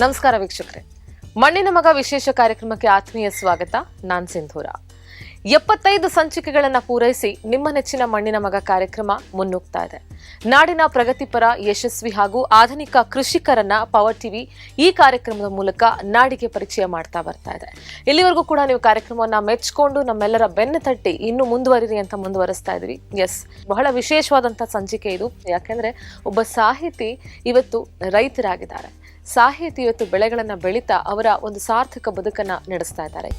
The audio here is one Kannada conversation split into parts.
ನಮಸ್ಕಾರ ವೀಕ್ಷಕರೇ. ಮಣ್ಣಿನ ಮಗ ವಿಶೇಷ ಕಾರ್ಯಕ್ರಮಕ್ಕೆ ಆತ್ಮೀಯ ಸ್ವಾಗತ. ನಾನ್ ಸಿಂಧೂರ. ಎಪ್ಪತ್ತೈದು ಸಂಚಿಕೆಗಳನ್ನು ಪೂರೈಸಿ ನಿಮ್ಮ ನೆಚ್ಚಿನ ಮಣ್ಣಿನ ಮಗ ಕಾರ್ಯಕ್ರಮ ಮುನ್ನುಗ್ತಾ ಇದೆ. ನಾಡಿನ ಪ್ರಗತಿಪರ ಯಶಸ್ವಿ ಹಾಗೂ ಆಧುನಿಕ ಕೃಷಿಕರನ್ನ ಪವರ್ ಟಿವಿ ಈ ಕಾರ್ಯಕ್ರಮದ ಮೂಲಕ ನಾಡಿಗೆ ಪರಿಚಯ ಮಾಡ್ತಾ ಬರ್ತಾ ಇದೆ. ಇಲ್ಲಿವರೆಗೂ ಕೂಡ ನೀವು ಕಾರ್ಯಕ್ರಮವನ್ನ ಮೆಚ್ಕೊಂಡು ನಮ್ಮೆಲ್ಲರ ಬೆನ್ನು ತಟ್ಟಿ ಇನ್ನೂ ಮುಂದುವರಿರಿ ಅಂತ ಮುಂದುವರಿಸ್ತಾ ಇದ್ವಿ ಎಸ್ ಬಹಳ ವಿಶೇಷವಾದಂಥ ಸಂಚಿಕೆ ಇದು. ಯಾಕೆಂದ್ರೆ ಒಬ್ಬ ಸಾಹಿತಿ ಇವತ್ತು ರೈತರಾಗಿದ್ದಾರೆ. ಸಾಹಿತಿ ಬೆಳೆಗಳನ್ನು ಬೆಳೆಗಳನ್ನ ಬೆಳೀತಾ ಅವರ ಒಂದು ಸಾರ್ಥಕ ಬದುಕನ್ನ ನಡೆಸ್ತಾ ಇದ್ದಾರೆ.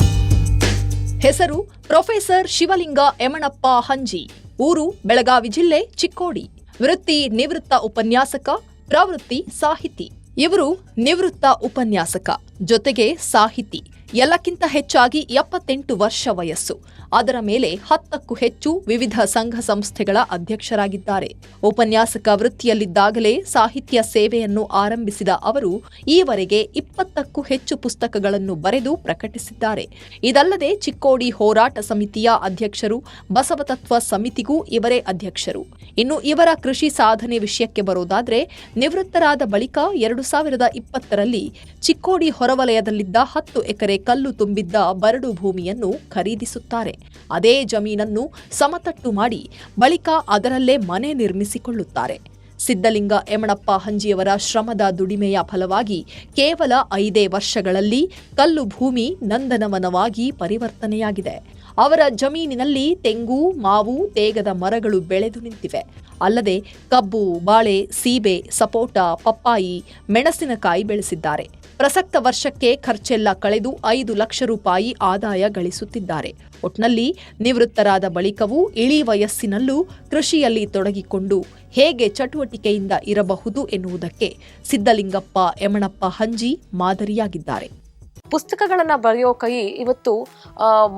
ಹೆಸರು ಪ್ರೊಫೆಸರ್ ಶಿವಲಿಂಗ ಯಮಣಪ್ಪ ಹಂಜಿ. ಊರು ಬೆಳಗಾವಿ ಜಿಲ್ಲೆ ಚಿಕ್ಕೋಡಿ. ವೃತ್ತಿ ನಿವೃತ್ತ ಉಪನ್ಯಾಸಕ, ಪ್ರವೃತ್ತಿ ಸಾಹಿತಿ. ಇವರು ನಿವೃತ್ತ ಉಪನ್ಯಾಸಕ, ಜೊತೆಗೆ ಸಾಹಿತಿ. ಎಲ್ಲಕ್ಕಿಂತ ಹೆಚ್ಚಾಗಿ ಎಪ್ಪತ್ತೆಂಟು ವರ್ಷ ವಯಸ್ಸು. ಅದರ ಮೇಲೆ ಹತ್ತಕ್ಕೂ ಹೆಚ್ಚು ವಿವಿಧ ಸಂಘ ಸಂಸ್ಥೆಗಳ ಅಧ್ಯಕ್ಷರಾಗಿದ್ದಾರೆ. ಉಪನ್ಯಾಸಕ ವೃತ್ತಿಯಲ್ಲಿದ್ದಾಗಲೇ ಸಾಹಿತ್ಯ ಸೇವೆಯನ್ನು ಆರಂಭಿಸಿದ ಅವರು ಈವರೆಗೆ ಇಪ್ಪತ್ತಕ್ಕೂ ಹೆಚ್ಚು ಪುಸ್ತಕಗಳನ್ನು ಬರೆದು ಪ್ರಕಟಿಸಿದ್ದಾರೆ. ಇದಲ್ಲದೆ ಚಿಕ್ಕೋಡಿ ಹೋರಾಟ ಸಮಿತಿಯ ಅಧ್ಯಕ್ಷರು, ಬಸವತತ್ವ ಸಮಿತಿಗೂ ಇವರೇ ಅಧ್ಯಕ್ಷರು. ಇನ್ನು ಇವರ ಕೃಷಿ ಸಾಧನೆ ವಿಷಯಕ್ಕೆ ಬರೋದಾದ್ರೆ ನಿವೃತ್ತರಾದ ಬಳಿಕ ಎರಡು ಸಾವಿರದ ಇಪ್ಪತ್ತರಲ್ಲಿ ಚಿಕ್ಕೋಡಿ ಹೊರವಲಯದಲ್ಲಿದ್ದ ಹತ್ತು ಎಕರೆ ಕಲ್ಲು ತುಂಬಿದ್ದ ಬರಡು ಭೂಮಿಯನ್ನು ಖರೀದಿಸುತ್ತಾರೆ. ಅದೇ ಜಮೀನನ್ನು ಸಮತಟ್ಟು ಮಾಡಿ ಬಳಿಕ ಅದರಲ್ಲೇ ಮನೆ ನಿರ್ಮಿಸಿಕೊಳ್ಳುತ್ತಾರೆ. ಸಿದ್ದಲಿಂಗ ಯಮಣಪ್ಪ ಹಂಜಿಯವರ ಶ್ರಮದ ದುಡಿಮೆಯ ಫಲವಾಗಿ ಕೇವಲ ಐದೇ ವರ್ಷಗಳಲ್ಲಿ ಕಲ್ಲು ಭೂಮಿ ನಂದನವನವಾಗಿ ಪರಿವರ್ತನೆಯಾಗಿದೆ. ಅವರ ಜಮೀನಿನಲ್ಲಿ ತೆಂಗು, ಮಾವು, ತೇಗದ ಮರಗಳು ಬೆಳೆದು ನಿಂತಿವೆ. ಅಲ್ಲದೆ ಕಬ್ಬು, ಬಾಳೆ, ಸೀಬೆ, ಸಪೋಟ, ಪಪ್ಪಾಯಿ, ಮೆಣಸಿನಕಾಯಿ ಬೆಳೆಸಿದ್ದಾರೆ. ಪ್ರಸಕ್ತ ವರ್ಷಕ್ಕೆ ಖರ್ಚೆಲ್ಲ ಕಳೆದು ಐದು ಲಕ್ಷ ರೂಪಾಯಿ ಆದಾಯ ಗಳಿಸುತ್ತಿದ್ದಾರೆ. ಒಟ್ನಲ್ಲಿ ನಿವೃತ್ತರಾದ ಬಳಿಕವೂ ಇಳಿ ವಯಸ್ಸಿನಲ್ಲೂ ಕೃಷಿಯಲ್ಲಿ ತೊಡಗಿಕೊಂಡು ಹೇಗೆ ಚಟುವಟಿಕೆಯಿಂದ ಇರಬಹುದು ಎನ್ನುವುದಕ್ಕೆ ಸಿದ್ದಲಿಂಗಪ್ಪ ಯಮಣಪ್ಪ ಹಂಜಿ ಮಾದರಿಯಾಗಿದ್ದಾರೆ. ಪುಸ್ತಕಗಳನ್ನ ಬರೆಯೋ ಕೈ ಇವತ್ತು